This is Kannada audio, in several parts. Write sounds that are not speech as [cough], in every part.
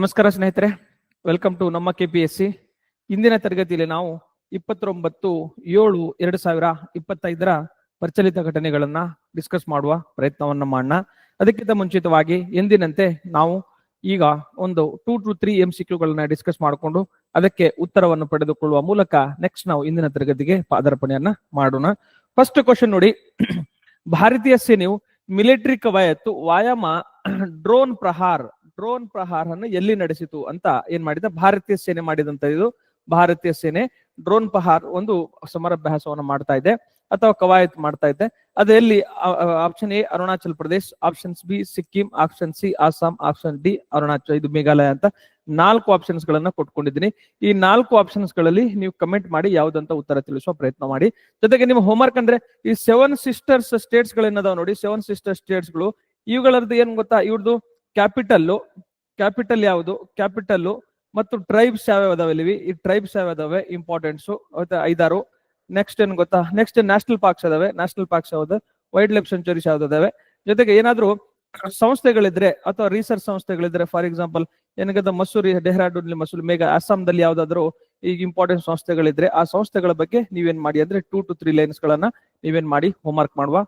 ನಮಸ್ಕಾರ ಸ್ನೇಹಿತರೆ ವೆಲ್ಕಮ್ ಟು ನಮ್ಮ ಕೆಪಿಎಸ್ಸಿ ಇಂದಿನ ತರಗತಿಯಲ್ಲಿ ನಾವು ಇಪ್ಪತ್ತೊಂಬತ್ತು, ಏಳು, ಎರಡು ಸಾವಿರ ಇಪ್ಪತ್ತೈದರ ಪ್ರಚಲಿತ ಘಟನೆಗಳನ್ನ ಡಿಸ್ಕಸ್ ಮಾಡುವ ಪ್ರಯತ್ನವನ್ನ ಮಾಡೋಣ. ಅದಕ್ಕಿಂತ ಮುಂಚಿತವಾಗಿ ಎಂದಿನಂತೆ ನಾವು ಈಗ ಒಂದು two to three M C ಕ್ಯೂಗಳನ್ನ discuss ಮಾಡಿಕೊಂಡು ಅದಕ್ಕೆ ಉತ್ತರವನ್ನು ಪಡೆದುಕೊಳ್ಳುವ ಮೂಲಕ ನೆಕ್ಸ್ಟ್ ನಾವು ಇಂದಿನ ತರಗತಿಗೆ ಪಾದಾರ್ಪಣೆಯನ್ನ ಮಾಡೋಣ. ಫಸ್ಟ್ ಕ್ವಶನ್ ನೋಡಿ, [clears throat] ಭಾರತೀಯ ಸೇನೆಯು ಮಿಲಿಟರಿ ಕವಾಯತ್ತು ವಾಯಾಮ ಡ್ರೋನ್ ಪ್ರಹಾರ್ ಡ್ರೋನ್ ಪ್ರಹಾರವನ್ನು ಎಲ್ಲಿ ನಡೆಸಿತು ಅಂತ ಏನ್ ಮಾಡಿದ? ಭಾರತೀಯ ಸೇನೆ ಮಾಡಿದಂತ ಇದು. ಭಾರತೀಯ ಸೇನೆ ಡ್ರೋನ್ ಪ್ರಹಾರ್ ಒಂದು ಸಮರಾಭ್ಯಾಸವನ್ನು ಮಾಡ್ತಾ ಇದೆ ಅಥವಾ ಕವಾಯತ್ ಮಾಡ್ತಾ ಇದೆ. ಅದು ಎಲ್ಲಿ option A Arunachal Pradesh options B Sikkim option C Assam option D Arunachal, ಇದು ಮೇಘಾಲಯ ಅಂತ ನಾಲ್ಕು ಆಪ್ಷನ್ಸ್ ಗಳನ್ನ ಕೊಟ್ಕೊಂಡಿದ್ದೀನಿ. ಈ ನಾಲ್ಕು ಆಪ್ಷನ್ಸ್ಗಳಲ್ಲಿ ನೀವು ಕಮೆಂಟ್ ಮಾಡಿ ಯಾವ್ದಂತ ಉತ್ತರ ತಿಳಿಸುವ ಪ್ರಯತ್ನ ಮಾಡಿ. ಜೊತೆಗೆ ನಿಮ್ಮ ಹೋಮ್ವರ್ಕ್ ಅಂದ್ರೆ ಈ ಸೆವೆನ್ ಸಿಸ್ಟರ್ಸ್ ಸ್ಟೇಟ್ಸ್ ಗಳೇನದಾವ ನೋಡಿ. ಸೆವೆನ್ ಸಿಸ್ಟರ್ ಸ್ಟೇಟ್ಸ್ಗಳು, ಇವುಗಳದ್ದು ಏನ್ ಗೊತ್ತಾ? ಇವ್ರದ್ದು ಕ್ಯಾಪಿಟಲ್ ಕ್ಯಾಪಿಟಲ್ ಯಾವುದು? ಕ್ಯಾಪಿಟಲ್ ಮತ್ತು ಟ್ರೈಬ್ಸ್ ಯಾವ ಅದಾವೆ ಈ ಟ್ರೈಬ್ಸ್ ಯಾವ ಅದಾವೆ ಇಂಪಾರ್ಟೆಂಟ್ಸ್ ಐದಾರು. ನೆಕ್ಸ್ಟ್ ಏನ್ ಗೊತ್ತಾ? ನೆಕ್ಸ್ಟ್ ನ್ಯಾಷನಲ್ ಪಾರ್ಕ್ಸ್ ಅದಾವೆ. ನ್ಯಾಷನಲ್ ಪಾರ್ಕ್ಸ್ ಯಾವ್ದು? ವೈಲ್ಡ್ ಲೈಫ್ ಸೆಂಚುರೀಸ್ ಯಾವ್ದು ಅದಾವೆ? ಜೊತೆಗೆ ಏನಾದ್ರು ಸಂಸ್ಥೆಗಳಿದ್ರೆ ಅಥವಾ ರಿಸರ್ಚ್ ಸಂಸ್ಥೆಗಳಿದ್ರೆ ಫಾರ್ ಎಕ್ಸಾಂಪಲ್ ಏನಾಗದ? ಮಸೂರಿ ಡೆಹ್ರಾಡೂನ್ ಮಸೂರಿ ಮೇಘ ಅಸ್ಸಾಂದಲ್ಲಿ ಯಾವ್ದಾದ್ರು ಈಗ ಇಂಪಾರ್ಟೆಂಟ್ ಸಂಸ್ಥೆಗಳಿದ್ರೆ, ಆ ಸಂಸ್ಥೆಗಳ ಬಗ್ಗೆ ನೀವೇನ್ ಮಾಡಿ ಅಂದ್ರೆ ಟೂ ಟು ತ್ರೀ ಲೈನ್ಸ್ ಗಳನ್ನ ನೀವೇನ್ ಮಾಡಿ ಹೋಮ್ವರ್ಕ್ ಮಾಡುವ,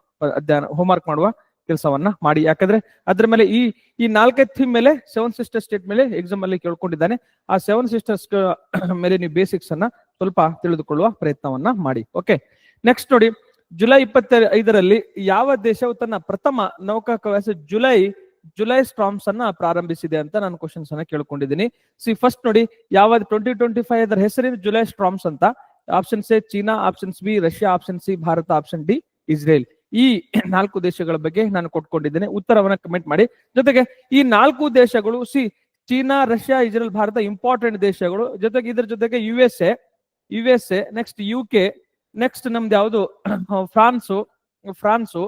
ಅಧ್ಯಯನ ಹೋಮ್ವರ್ಕ್ ಮಾಡುವ ಕೆಲಸವನ್ನ ಮಾಡಿ. ಯಾಕಂದ್ರೆ ಅದ್ರ ಮೇಲೆ ಈ ಈ ನಾಲ್ಕೈದು ಥೀಮ್ ಮೇಲೆ ಸೆವೆನ್ ಸಿಸ್ಟರ್ ಸ್ಟೇಟ್ ಮೇಲೆ ಎಕ್ಸಾಮ್ ಅಲ್ಲಿ ಕೇಳ್ಕೊಂಡಿದ್ದಾನೆ. ಆ ಸೆವೆನ್ ಸಿಸ್ಟರ್ಸ್ [clears throat] ಮೇಲೆ ನೀವು ಬೇಸಿಕ್ಸ್ ಅನ್ನ ಸ್ವಲ್ಪ ತಿಳಿದುಕೊಳ್ಳುವ ಪ್ರಯತ್ನವನ್ನ ಮಾಡಿ. ಓಕೆ ನೆಕ್ಸ್ಟ್ ನೋಡಿ ಜುಲೈ ಇಪ್ಪತ್ತ ಐದರಲ್ಲಿ ಯಾವ ದೇಶವು ತನ್ನ ಪ್ರಥಮ ನೌಕಾ ಕವಾಸ ಜುಲೈ ಜುಲೈ ಸ್ಟ್ರಾಮ್ಸ್ ಅನ್ನ ಪ್ರಾರಂಭಿಸಿದೆ ಅಂತ ನಾನು ಕ್ವಶನ್ಸ್ ಅನ್ನ ಕೇಳ್ಕೊಂಡಿದ್ದೀನಿ. ಸಿ ಫಸ್ಟ್ ನೋಡಿ, ಯಾವ ಟ್ವೆಂಟಿ ಟ್ವೆಂಟಿ ಫೈವ್ ಅದರ ಹೆಸರಿನ ಜುಲೈ ಸ್ಟ್ರಾಮ್ಸ್ ಅಂತ? Options A China options B Russia option C Bharat option D Israel ಈ ನಾಲ್ಕು ದೇಶಗಳ ಬಗ್ಗೆ ನಾನು ಕೊಟ್ಕೊಂಡಿದ್ದೇನೆ. ಉತ್ತರವನ್ನ ಕಮೆಂಟ್ ಮಾಡಿ. ಜೊತೆಗೆ ಈ ನಾಲ್ಕು ದೇಶಗಳು, C, China, Russia Israel Bharat important ದೇಶಗಳು. ಜೊತೆಗೆ ಇದ್ರ ಜೊತೆಗೆ U S A U S A next U K next ನಮ್ದು ಯಾವುದು? [clears throat] Prawns prawns.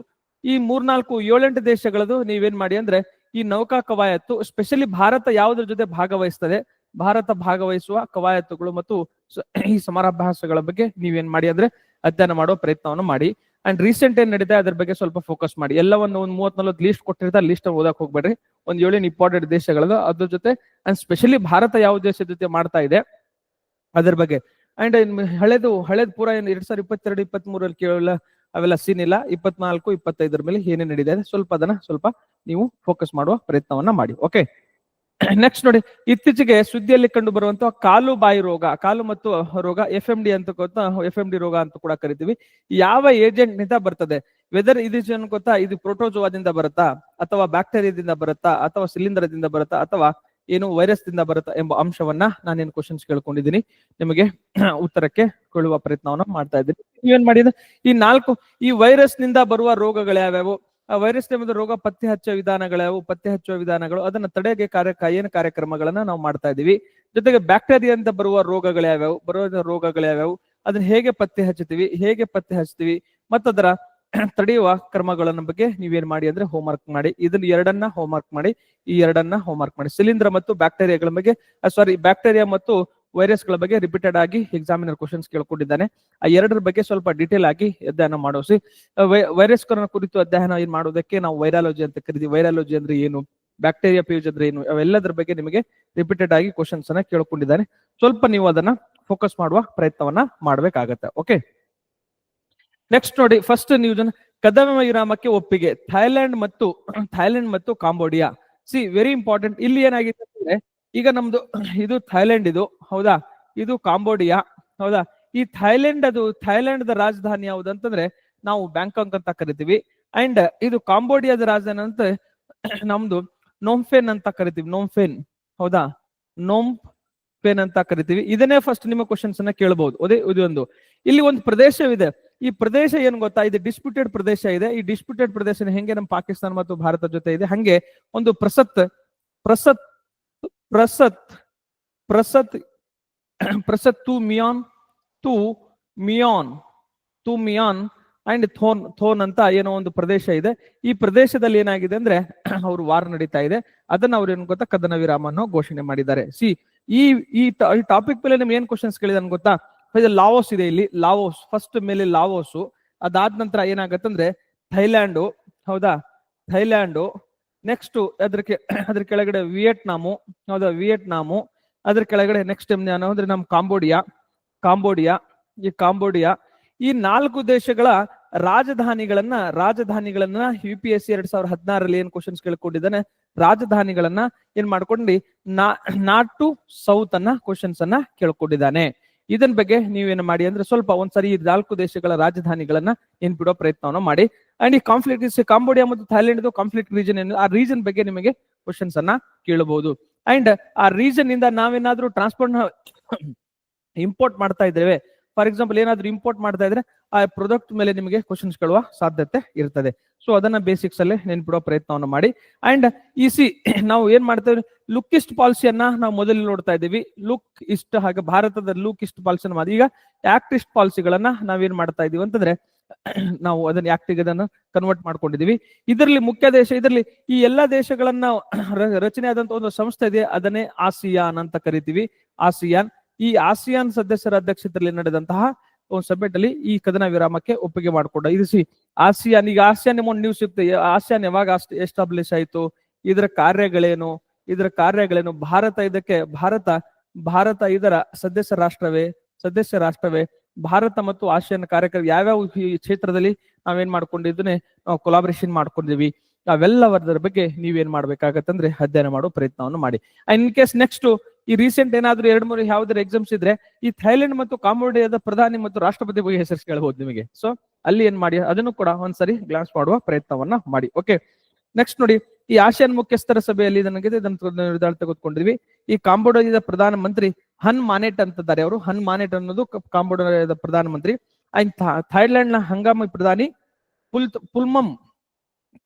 ಈ ಮೂರ್ನಾಲ್ಕು ಏಳೆಂಟು ದೇಶಗಳದು ನೀವೇನ್ ಮಾಡಿ ಅಂದ್ರೆ ಈ ನೌಕಾ ಕವಾಯತ್ತು ಸ್ಪೆಷಲಿ ಭಾರತ ಯಾವುದ್ರ ಜೊತೆ ಭಾಗವಹಿಸ್ತದೆ? ಭಾರತ ಭಾಗವಹಿಸುವ ಕವಾಯತ್ತುಗಳು ಮತ್ತು ಈ ಸಮರಾಭ್ಯಾಸಗಳ ಬಗ್ಗೆ ನೀವೇನ್ ಮಾಡಿ ಅಂದ್ರೆ ಅಧ್ಯಯನ ಮಾಡುವ ಪ್ರಯತ್ನವನ್ನು ಮಾಡಿ. ಅಂಡ್ ರೀಸೆಂಟ್ ಏನ್ ನಡೀತಾ ಅದ್ರ ಬಗ್ಗೆ ಸ್ವಲ್ಪ ಫೋಕಸ್ ಮಾಡಿ. ಎಲ್ಲ ಒಂದು ಒಂದ್ ಮೂವತ್ ನಲ್ವತ್ತು ಲೀಸ್ಟ್ ಕೊಟ್ಟಿರ್ತಾರೆ ಲಿಸ್ಟ್ ಓದಕ್ ಹೋಗ್ಬೇಡ್ರಿ. ಒಂದ್ ಏಳೇನು ಇಂಪಾರ್ಟೆಂಟ್ ದೇಶಗಳದು ಅದ್ರ ಜೊತೆ ಅಂಡ್ ಸ್ಪೆಷಲಿ ಭಾರತ ಯಾವ ದೇಶದ ಜೊತೆ ಮಾಡ್ತಾ ಇದೆ? ಅದ್ರ ಬಗ್ಗೆ. ಅಂಡ್ ಹಳೆದು, ಹಳೇದ್ ಪೂರ ಏನ್ ಎರಡ್ ಸಾವಿರದ ಇಪ್ಪತ್ತೆರಡು ಇಪ್ಪತ್ತ್ ಮೂರಲ್ಲಿ ಕೇಳಲ್ಲ, ಅವೆಲ್ಲ ಸೀನ್ ಇಲ್ಲ. ಇಪ್ಪತ್ನಾಲ್ಕು, ಇಪ್ಪತ್ತೈದರ ಮೇಲೆ ಏನೇ ನಡೀತಾ ಇದೆ? ಸ್ವಲ್ಪ ಅದನ್ನ ಸ್ವಲ್ಪ ನೀವು ಫೋಕಸ್ ಮಾಡುವ ಪ್ರಯತ್ನವನ್ನ ಮಾಡಿ. ಓಕೆ [clears throat] ನೆಕ್ಸ್ಟ್ ನೋಡಿ, ಇತ್ತೀಚೆಗೆ ಸುದ್ದಿಯಲ್ಲಿ ಕಂಡು ಬರುವಂತಹ ಕಾಲು ಬಾಯಿ ರೋಗ, ಕಾಲು ಮತ್ತು ರೋಗ ಎಫ್ ಎಂ ಡಿ ಅಂತ ಗೊತ್ತಾ? ಎಫ್ ಎಂ ಡಿ ರೋಗ ಅಂತ ಕೂಡ ಕರಿತೀವಿ. ಯಾವ ಏಜೆಂಟ್ನಿಂದ ಬರ್ತದೆ? ವೆದರ್ ಇದು ಗೊತ್ತಾ? ಇದು ಪ್ರೋಟೋಜೋವಾದಿಂದ ಬರುತ್ತಾ? ಅಥವಾ ಬ್ಯಾಕ್ಟೀರಿಯಾದಿಂದ ಬರುತ್ತಾ? ಅಥವಾ ಶಿಲೀಂಧ್ರದಿಂದ ಬರುತ್ತಾ? ಅಥವಾ ಏನು ವೈರಸ್ ದಿಂದ ಬರುತ್ತಾ? ಎಂಬ ಅಂಶವನ್ನ ನಾನೇನು ಕ್ವಶನ್ಸ್ ಕೇಳ್ಕೊಂಡಿದ್ದೀನಿ. ನಿಮಗೆ [clears throat] ಉತ್ತರಕ್ಕೆ ಕೊಳ್ಳುವ ಪ್ರಯತ್ನವನ್ನ ಮಾಡ್ತಾ ಇದ್ದೀನಿ. ನೀವೇನ್ ಮಾಡಿದ್ರೆ ಈ ನಾಲ್ಕು, ಈ ವೈರಸ್ನಿಂದ ಬರುವ ರೋಗಗಳು ಯಾವ್ಯಾವು? ಆ ವೈರಸ್ನಿಂದ ರೋಗ ಪತ್ತೆ ಹಚ್ಚುವ ವಿಧಾನಗಳು ಪತ್ತೆ ಹಚ್ಚುವ ವಿಧಾನಗಳು, ಅದನ್ನ ತಡೆಗೆ ಕಾರ್ಯ, ಏನು ಕಾರ್ಯಕ್ರಮಗಳನ್ನ ನಾವು ಮಾಡ್ತಾ ಇದೀವಿ. ಜೊತೆಗೆ ಬ್ಯಾಕ್ಟೀರಿಯಾದಿಂದ ಬರುವ ರೋಗಗಳು ಯಾವ್ಯಾವು ಬರುವ ರೋಗಗಳು ಯಾವ್ಯಾವು ಅದನ್ನ ಹೇಗೆ ಪತ್ತೆ ಹಚ್ಚುತ್ತೀವಿ, ಹೇಗೆ ಪತ್ತೆ ಹಚ್ತೀವಿ ಮತ್ತದರ ತಡೆಯುವ ಕ್ರಮಗಳನ್ನ ಬಗ್ಗೆ ನೀವೇನ್ ಮಾಡಿ ಅಂದ್ರೆ ಹೋಮ್ವರ್ಕ್ ಮಾಡಿ. ಇದನ್ನ ಎರಡನ್ನ ಹೋಮ್ವರ್ಕ್ ಮಾಡಿ, ಈ ಎರಡನ್ನ ಹೋಮ್ವರ್ಕ್ ಮಾಡಿ. ಶಿಲೀಂಧ್ರ ಮತ್ತು ಬ್ಯಾಕ್ಟೀರಿಯಾಗಳ ಬಗ್ಗೆ ಸಾರಿ ಬ್ಯಾಕ್ಟೀರಿಯಾ ಮತ್ತು ವೈರಸ್ಗಳ ಬಗ್ಗೆ ರಿಪೀಟೆಡ್ ಆಗಿ ಎಕ್ಸಾಮಿನರ್ ಕ್ವಶನ್ಸ್ ಕೇಳ್ಕೊಂಡಿದ್ದಾನೆ. ಆ ಎರಡರ ಬಗ್ಗೆ ಸ್ವಲ್ಪ ಡೀಟೇಲ್ ಆಗಿ ಅಧ್ಯಯನ ಮಾಡೋಸಿ. ವೈರಸ್ ಕುರಿತು ಅಧ್ಯಯನ ಏನ್ ಮಾಡೋದಕ್ಕೆ ನಾವು ವೈರಾಲಜಿ ಅಂತ ಕರಿತೀವಿ. ವೈರಾಲಜಿ ಅಂದ್ರೆ ಏನು? ಬ್ಯಾಕ್ಟೀರಿಯಾ ಪೇಜ್ ಅಂದ್ರೆ ಏನು? ಅವೆಲ್ಲದರ ಬಗ್ಗೆ ನಿಮಗೆ ರಿಪೀಟೆಡ್ ಆಗಿ ಕ್ವಶನ್ಸ್ ಅನ್ನ ಕೇಳ್ಕೊಂಡಿದ್ದಾನೆ. ಸ್ವಲ್ಪ ನೀವು ಅದನ್ನ ಫೋಕಸ್ ಮಾಡುವ ಪ್ರಯತ್ನವನ್ನ ಮಾಡ್ಬೇಕಾಗತ್ತೆ. ಓಕೆ ನೆಕ್ಸ್ಟ್ ನೋಡಿ ಫಸ್ಟ್ ನ್ಯೂಸ್ ಕದಮ ವಿರಾಮಕ್ಕೆ ಒಪ್ಪಿಗೆ. ಥೈಲ್ಯಾಂಡ್ ಮತ್ತು ಥೈಲ್ಯಾಂಡ್ ಮತ್ತು ಕಾಂಬೋಡಿಯಾ. ಸಿ ವೆರಿ ಇಂಪಾರ್ಟೆಂಟ್ ಇಲ್ಲಿ ಏನಾಗಿದೆ ಅಂದ್ರೆ ಈಗ ನಮ್ದು ಇದು ಥೈಲ್ಯಾಂಡ್ ಇದು, ಹೌದಾ? ಇದು ಕಾಂಬೋಡಿಯಾ, ಹೌದಾ? ಈ ಥೈಲ್ಯಾಂಡ್ ಅದು ಥೈಲ್ಯಾಂಡ್ ದ ರಾಜಧಾನಿ ಯಾವುದು ಅಂತಂದ್ರೆ ನಾವು ಬ್ಯಾಂಕಾಕ್ ಅಂತ ಕರಿತೀವಿ. ಅಂಡ್ ಇದು ಕಾಂಬೋಡಿಯಾದ ರಾಜಧಾನಿ ಅಂತ [clears throat] ನಮ್ದು ನೋಂಫೆನ್ ಅಂತ ಕರಿತೀವಿ, ನೋಂಫೆನ್, ಹೌದಾ? ನೋಮ್ ಪೇನ್ ಅಂತ ಕರಿತೀವಿ. ಇದನ್ನೇ ಫಸ್ಟ್ ನಿಮ್ಮ ಕ್ವಶನ್ಸ್ ಅನ್ನ ಕೇಳಬಹುದು ಅದೇ ಇದು ಒಂದು. ಇಲ್ಲಿ ಒಂದು ಪ್ರದೇಶವಿದೆ. ಈ ಪ್ರದೇಶ ಏನ್ ಗೊತ್ತಾ? ಇದು ಡಿಸ್ಪ್ಯೂಟೆಡ್ ಪ್ರದೇಶ ಇದೆ. ಈ ಡಿಸ್ಪ್ಯೂಟೆಡ್ ಪ್ರದೇಶ ಹೆಂಗೆ ನಮ್ಮ ಪಾಕಿಸ್ತಾನ ಮತ್ತು ಭಾರತ ಜೊತೆ ಇದೆ? ಹಂಗೆ ಒಂದು ಪ್ರಸತ್ ಪ್ರಸತ್ ಪ್ರಸತ್ ಪ್ರಸತ್ ಪ್ರಸತ್ ತು ಮಿಯಾನ್ ತು ಮಿಯಾನ್ ತು ಮಿಯಾನ್ ಅಂಡ್ ಥೋನ್ ಥೋನ್ ಅಂತ ಏನೋ ಒಂದು ಪ್ರದೇಶ ಇದೆ. ಈ ಪ್ರದೇಶದಲ್ಲಿ ಏನಾಗಿದೆ ಅಂದ್ರೆ [clears throat] ಅವರು ವಾರ್ ನಡೀತಾ ಇದೆ. ಅದನ್ನ ಅವ್ರು ಏನು ಗೊತ್ತಾ? ಕದನ ವಿರಾಮನ್ನು ಘೋಷಣೆ ಮಾಡಿದ್ದಾರೆ. ಸಿ, ಈ ಈ ಟಾಪಿಕ್ ಮೇಲೆ ನಿಮ್ಗೆ ಏನ್ ಕ್ವಶನ್ಸ್ ಕೇಳಿದಾನೆ ಗೊತ್ತಾ? ಲಾವೋಸ್ ಇದೆ ಇಲ್ಲಿ. ಲಾವೋಸ್ ಫಸ್ಟ್ ಮೇಲೆ ಲಾವೋಸು. ಅದಾದ ನಂತರ ಏನಾಗತ್ತಂದ್ರೆ ಥೈಲ್ಯಾಂಡು, ಹೌದಾ? ಥೈಲ್ಯಾಂಡು ನೆಕ್ಸ್ಟ್ ಅದ್ರ ಅದ್ರ ಕೆಳಗಡೆ ವಿಯೆಟ್ನಾಮು, ಹೌದಾ, ವಿಯೆಟ್ನಾಮು. ಅದ್ರ ಕೆಳಗಡೆ ನೆಕ್ಸ್ಟ್ ಏನು ಅಂದ್ರೆ ನಮ್ ಕಾಂಬೋಡಿಯಾ ಕಾಂಬೋಡಿಯಾ, ಈ ಕಾಂಬೋಡಿಯಾ. ಈ ನಾಲ್ಕು ದೇಶಗಳ ರಾಜಧಾನಿಗಳನ್ನ ರಾಜಧಾನಿಗಳನ್ನ ಯು ಪಿ ಎಸ್ ಸಿ ಎರಡ್ ಸಾವಿರದ ಹದಿನಾರಲ್ಲಿ ಏನ್ ಕ್ವಶನ್ಸ್ ಕೇಳ್ಕೊಂಡಿದ್ದಾನೆ? ರಾಜಧಾನಿಗಳನ್ನ ಏನ್ ಮಾಡ್ಕೊಂಡು? ನಾ ನಾಟ್ ಟು ಸೌತ್ ಅನ್ನ ಕ್ವಶನ್ಸ್ ಅನ್ನ ಕೇಳ್ಕೊಂಡಿದ್ದಾನೆ. ಇದನ್ ಬಗ್ಗೆ ನೀವೇನು ಮಾಡಿ ಅಂದ್ರೆ ಸ್ವಲ್ಪ ಒಂದ್ಸರಿ ಈ ನಾಲ್ಕು ದೇಶಗಳ ರಾಜಧಾನಿಗಳನ್ನ ಏನ್ ಬಿಡೋ ಪ್ರಯತ್ನವನ್ನ ಮಾಡಿ. ಅಂಡ್ ಈ ಕಾನ್ಫ್ಲಿಕ್ಟ್ ಕಾಂಬೋಡಿಯಾ ಮತ್ತು ಥೈಲ್ಯಾಂಡ್ ಕಾನ್ಫ್ಲಿಕ್ಟ್ ರೀಜನ್ ಏನು, ಆ ರೀಜನ್ ಬಗ್ಗೆ ನಿಮಗೆ ಕ್ವಶನ್ಸ್ ಅನ್ನ ಕೇಳಬಹುದು ಅಂಡ್ ಆ ರೀಜನ್ ಇಂದ ನಾವೇನಾದ್ರೂ ಟ್ರಾನ್ಸ್ಪೋರ್ಟ್ ಇಂಪೋರ್ಟ್ [coughs] ಮಾಡ್ತಾ ಇದ್ದೇವೆ. ಫಾರ್ ಎಕ್ಸಾಂಪಲ್ ಏನಾದ್ರೂ ಇಂಪೋರ್ಟ್ ಮಾಡ್ತಾ ಇದ್ರೆ ಆ ಪ್ರೊಡಕ್ಟ್ ಮೇಲೆ ನಿಮಗೆ ಕ್ವಶನ್ಸ್ ಕೇಳುವ ಸಾಧ್ಯತೆ ಇರ್ತದೆ. ಸೊ ಅದನ್ನ ಬೇಸಿಕ್ಸ್ ಅಲ್ಲಿ ನೆನ್ಪಿಡುವ ಪ್ರಯತ್ನವನ್ನು ಮಾಡಿ. ಅಂಡ್ ಈ ಸಿ, [coughs] ನಾವು ಏನ್ ಮಾಡ್ತೇವೆ ಲುಕ್ ಇಸ್ಟ್ ಪಾಲಿಸಿಯನ್ನ ನಾವು ಮೊದಲು ನೋಡ್ತಾ ಇದ್ದೀವಿ. ಲುಕ್ ಇಸ್ಟ್ ಹಾಗೆ ಭಾರತದ ಲುಕ್ ಇಸ್ಟ್ ಮಾಡಿ. ಈಗ ಆಕ್ಟ್ ಇಸ್ಟ್ ಪಾಲಿಸಿಗಳನ್ನ ನಾವೇನ್ ಮಾಡ್ತಾ ಇದೀವಿ ಅಂತಂದ್ರೆ ನಾವು ಅದನ್ನ ಆಕ್ಟಿಗೆ ಅದನ್ನ ಕನ್ವರ್ಟ್ ಮಾಡ್ಕೊಂಡಿದೀವಿ. ಇದರಲ್ಲಿ ಮುಖ್ಯ ದೇಶ, ಇದರಲ್ಲಿ ಈ ಎಲ್ಲಾ ದೇಶಗಳನ್ನ ರಚನೆ ಆದಂತ ಒಂದು ಸಂಸ್ಥೆ ಇದೆ, ಅದನ್ನೇ ಆಸಿಯಾನ್ ಅಂತ ಕರಿತೀವಿ. ಆಸಿಯಾನ್. ಈ ಆಸಿಯಾನ್ ಸದಸ್ಯರ ಅಧ್ಯಕ್ಷತೆಯಲ್ಲಿ ನಡೆದಂತಹ ಒಂದು ಸಬ್ಮಿಟ್ ಅಲ್ಲಿ ಈ ಕದನ ವಿರಾಮಕ್ಕೆ ಒಪ್ಪಿಗೆ ಮಾಡಿಕೊಂಡ ಇರಿಸಿ ಆಸಿಯಾನ್. ಈಗ ಆಸಿಯಾನ್ ಒಂದು ನ್ಯೂಸ್ ಇತ್ತು. ಆಸಿಯಾನ್ ಯಾವಾಗ ಎಸ್ಟಾಬ್ಲಿಷ್ ಆಯ್ತು? ಇದರ ಕಾರ್ಯಗಳೇನು? ಇದರ ಕಾರ್ಯಗಳೇನು? ಭಾರತ ಇದಕ್ಕೆ, ಭಾರತ ಭಾರತ ಇದರ ಸದಸ್ಯ ರಾಷ್ಟ್ರವೇ? ಸದಸ್ಯ ರಾಷ್ಟ್ರವೇ? ಭಾರತ ಮತ್ತು ಆಸಿಯಾನ್ ಕಾರ್ಯಕ್ರಮ ಯಾವ್ಯಾವ ಕ್ಷೇತ್ರದಲ್ಲಿ ನಾವೇನ್ ಮಾಡ್ಕೊಂಡಿದ್ದನ್ನೇ ನಾವು ಕೊಲಾಬರೇಷನ್ ಮಾಡ್ಕೊಂಡಿದ್ವಿ ಅವೆಲ್ಲವರ ಬಗ್ಗೆ ನೀವೇನ್ ಮಾಡ್ಬೇಕಾಗತ್ತಂದ್ರೆ ಅಧ್ಯಯನ ಮಾಡುವ ಪ್ರಯತ್ನವನ್ನು ಮಾಡಿ. ಇನ್ ಕೇಸ್ ನೆಕ್ಸ್ಟ್ ಈ ರೀಸೆಂಟ್ ಏನಾದ್ರೂ ಎರಡ್ ಮೂರು ಯಾವ್ದಾದ್ರು ಎಕ್ಸಾಮ್ಸ್ ಇದ್ರೆ ಈ ಥೈಲ್ಯಾಂಡ್ ಮತ್ತು ಕಾಂಬೋಡಿಯಾದ ಪ್ರಧಾನಿ ಮತ್ತು ರಾಷ್ಟ್ರಪತಿ ಬಗ್ಗೆ ಹೆಸರು ಕೇಳಬಹುದು ನಿಮಗೆ. ಸೊ ಅಲ್ಲಿ ಏನ್ ಮಾಡಿ, ಅದನ್ನು ಕೂಡ ಒಂದ್ಸರಿ ಗ್ಲಾನ್ಸ್ ಮಾಡುವ ಪ್ರಯತ್ನವನ್ನ ಮಾಡಿ. ಓಕೆ ನೆಕ್ಸ್ಟ್ ನೋಡಿ, ಈ ಆಸಿಯಾನ್ ಮುಖ್ಯಸ್ಥರ ಸಭೆಯಲ್ಲಿ ನನಗೆ ನಿರ್ಧಾರ ತೆಗೆದುಕೊಂಡಿದ್ವಿ ಈ ಕಾಂಬೋಡಿಯಾದ ಪ್ರಧಾನ ಮಂತ್ರಿ ಹನ್ ಮಾನೆಟ್ ಅಂತಿದ್ದಾರೆ ಅವರು. ಹನ್ ಮಾನೆಟ್ ಅನ್ನೋದು ಕಾಂಬೋಡ ಕಾಂಬೋಡಿಯಾದ ಪ್ರಧಾನ ಮಂತ್ರಿ. ಅಂಡ್ ಥೈಲ್ಯಾಂಡ್ನ ಹಂಗಾಮಿ ಪ್ರಧಾನಿ ಪುಲ್ ಪುಲ್ಮಮ್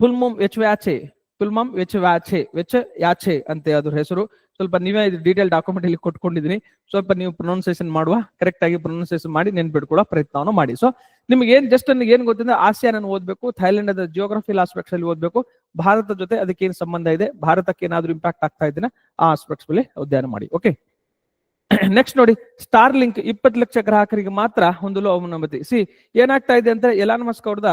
ಪುಲ್ಮಮ್ ವೆಚ್ ವ್ಯಾಚೆ, ಪುಲ್ಮಮ್ ವೆಚ್ ವ್ಯಾಚೆ ವೆಚ್ ಯಾಚೆ ಅಂತ ಅದ್ರ ಹೆಸರು. ಸ್ವಲ್ಪ ನೀವೇ ಡೀಟೇಲ್ ಡಾಕ್ಯುಮೆಂಟ್ ಇಲ್ಲಿ ಕೊಟ್ಕೊಂಡಿದ್ದೀನಿ ಸ್ವಲ್ಪ ನೀವು ಪ್ರೊನೌನ್ಸಿಯೇಷನ್ ಮಾಡುವ, ಕರೆಕ್ಟ್ ಆಗಿ ಪ್ರೊನೌನ್ಸಿಯೇಷನ್ ಮಾಡಿ ನೆನ್ಪಿಡ್ಕೊಳ್ಳೋ ಪ್ರಯತ್ನವನ್ನು ಮಾಡಿ. ಸೊ ನಿಮ್ಗೆ ಏನ್ ಜಸ್ಟ್ ನನಗೆ ಏನ್ ಗೊತ್ತಿದೆ ಆಸಿಯಾನ್ ಓದ್ಬೇಕು ಥೈಲ್ಯಾಂಡ್ ಅದ ಜಿಯೋಗ್ರಫಿಲ್ ಆಸ್ಪೆಕ್ಟ್ಸ್ ಅಲ್ಲಿ ಓದ್ಬೇಕು. ಭಾರತದ ಜೊತೆ ಅದಕ್ಕೆ ಏನ್ ಸಂಬಂಧ ಇದೆ ಭಾರತಕ್ಕೆ ಏನಾದ್ರೂ ಇಂಪ್ಯಾಕ್ಟ್ ಆಗ್ತಾ ಇದೆನಾ ಆ ಆಸ್ಪೆಕ್ಟ್ಸ್ ಮೇಲೆ ಅಧ್ಯಯನ ಮಾಡಿ. ಓಕೆ [clears throat] ನೆಕ್ಸ್ಟ್ ನೋಡಿ ಸ್ಟಾರ್ ಲಿಂಕ್ ಇಪ್ಪತ್ತು ಲಕ್ಷ ಗ್ರಾಹಕರಿಗೆ ಮಾತ್ರ ಹೊಂದಲು ಅನುಮತಿ ಸಿ ಏನಾಗ್ತಾ ಇದೆ ಅಂದ್ರೆ ಎಲಾನ್ ಮಸ್ಕ್ ಅವ್ರದ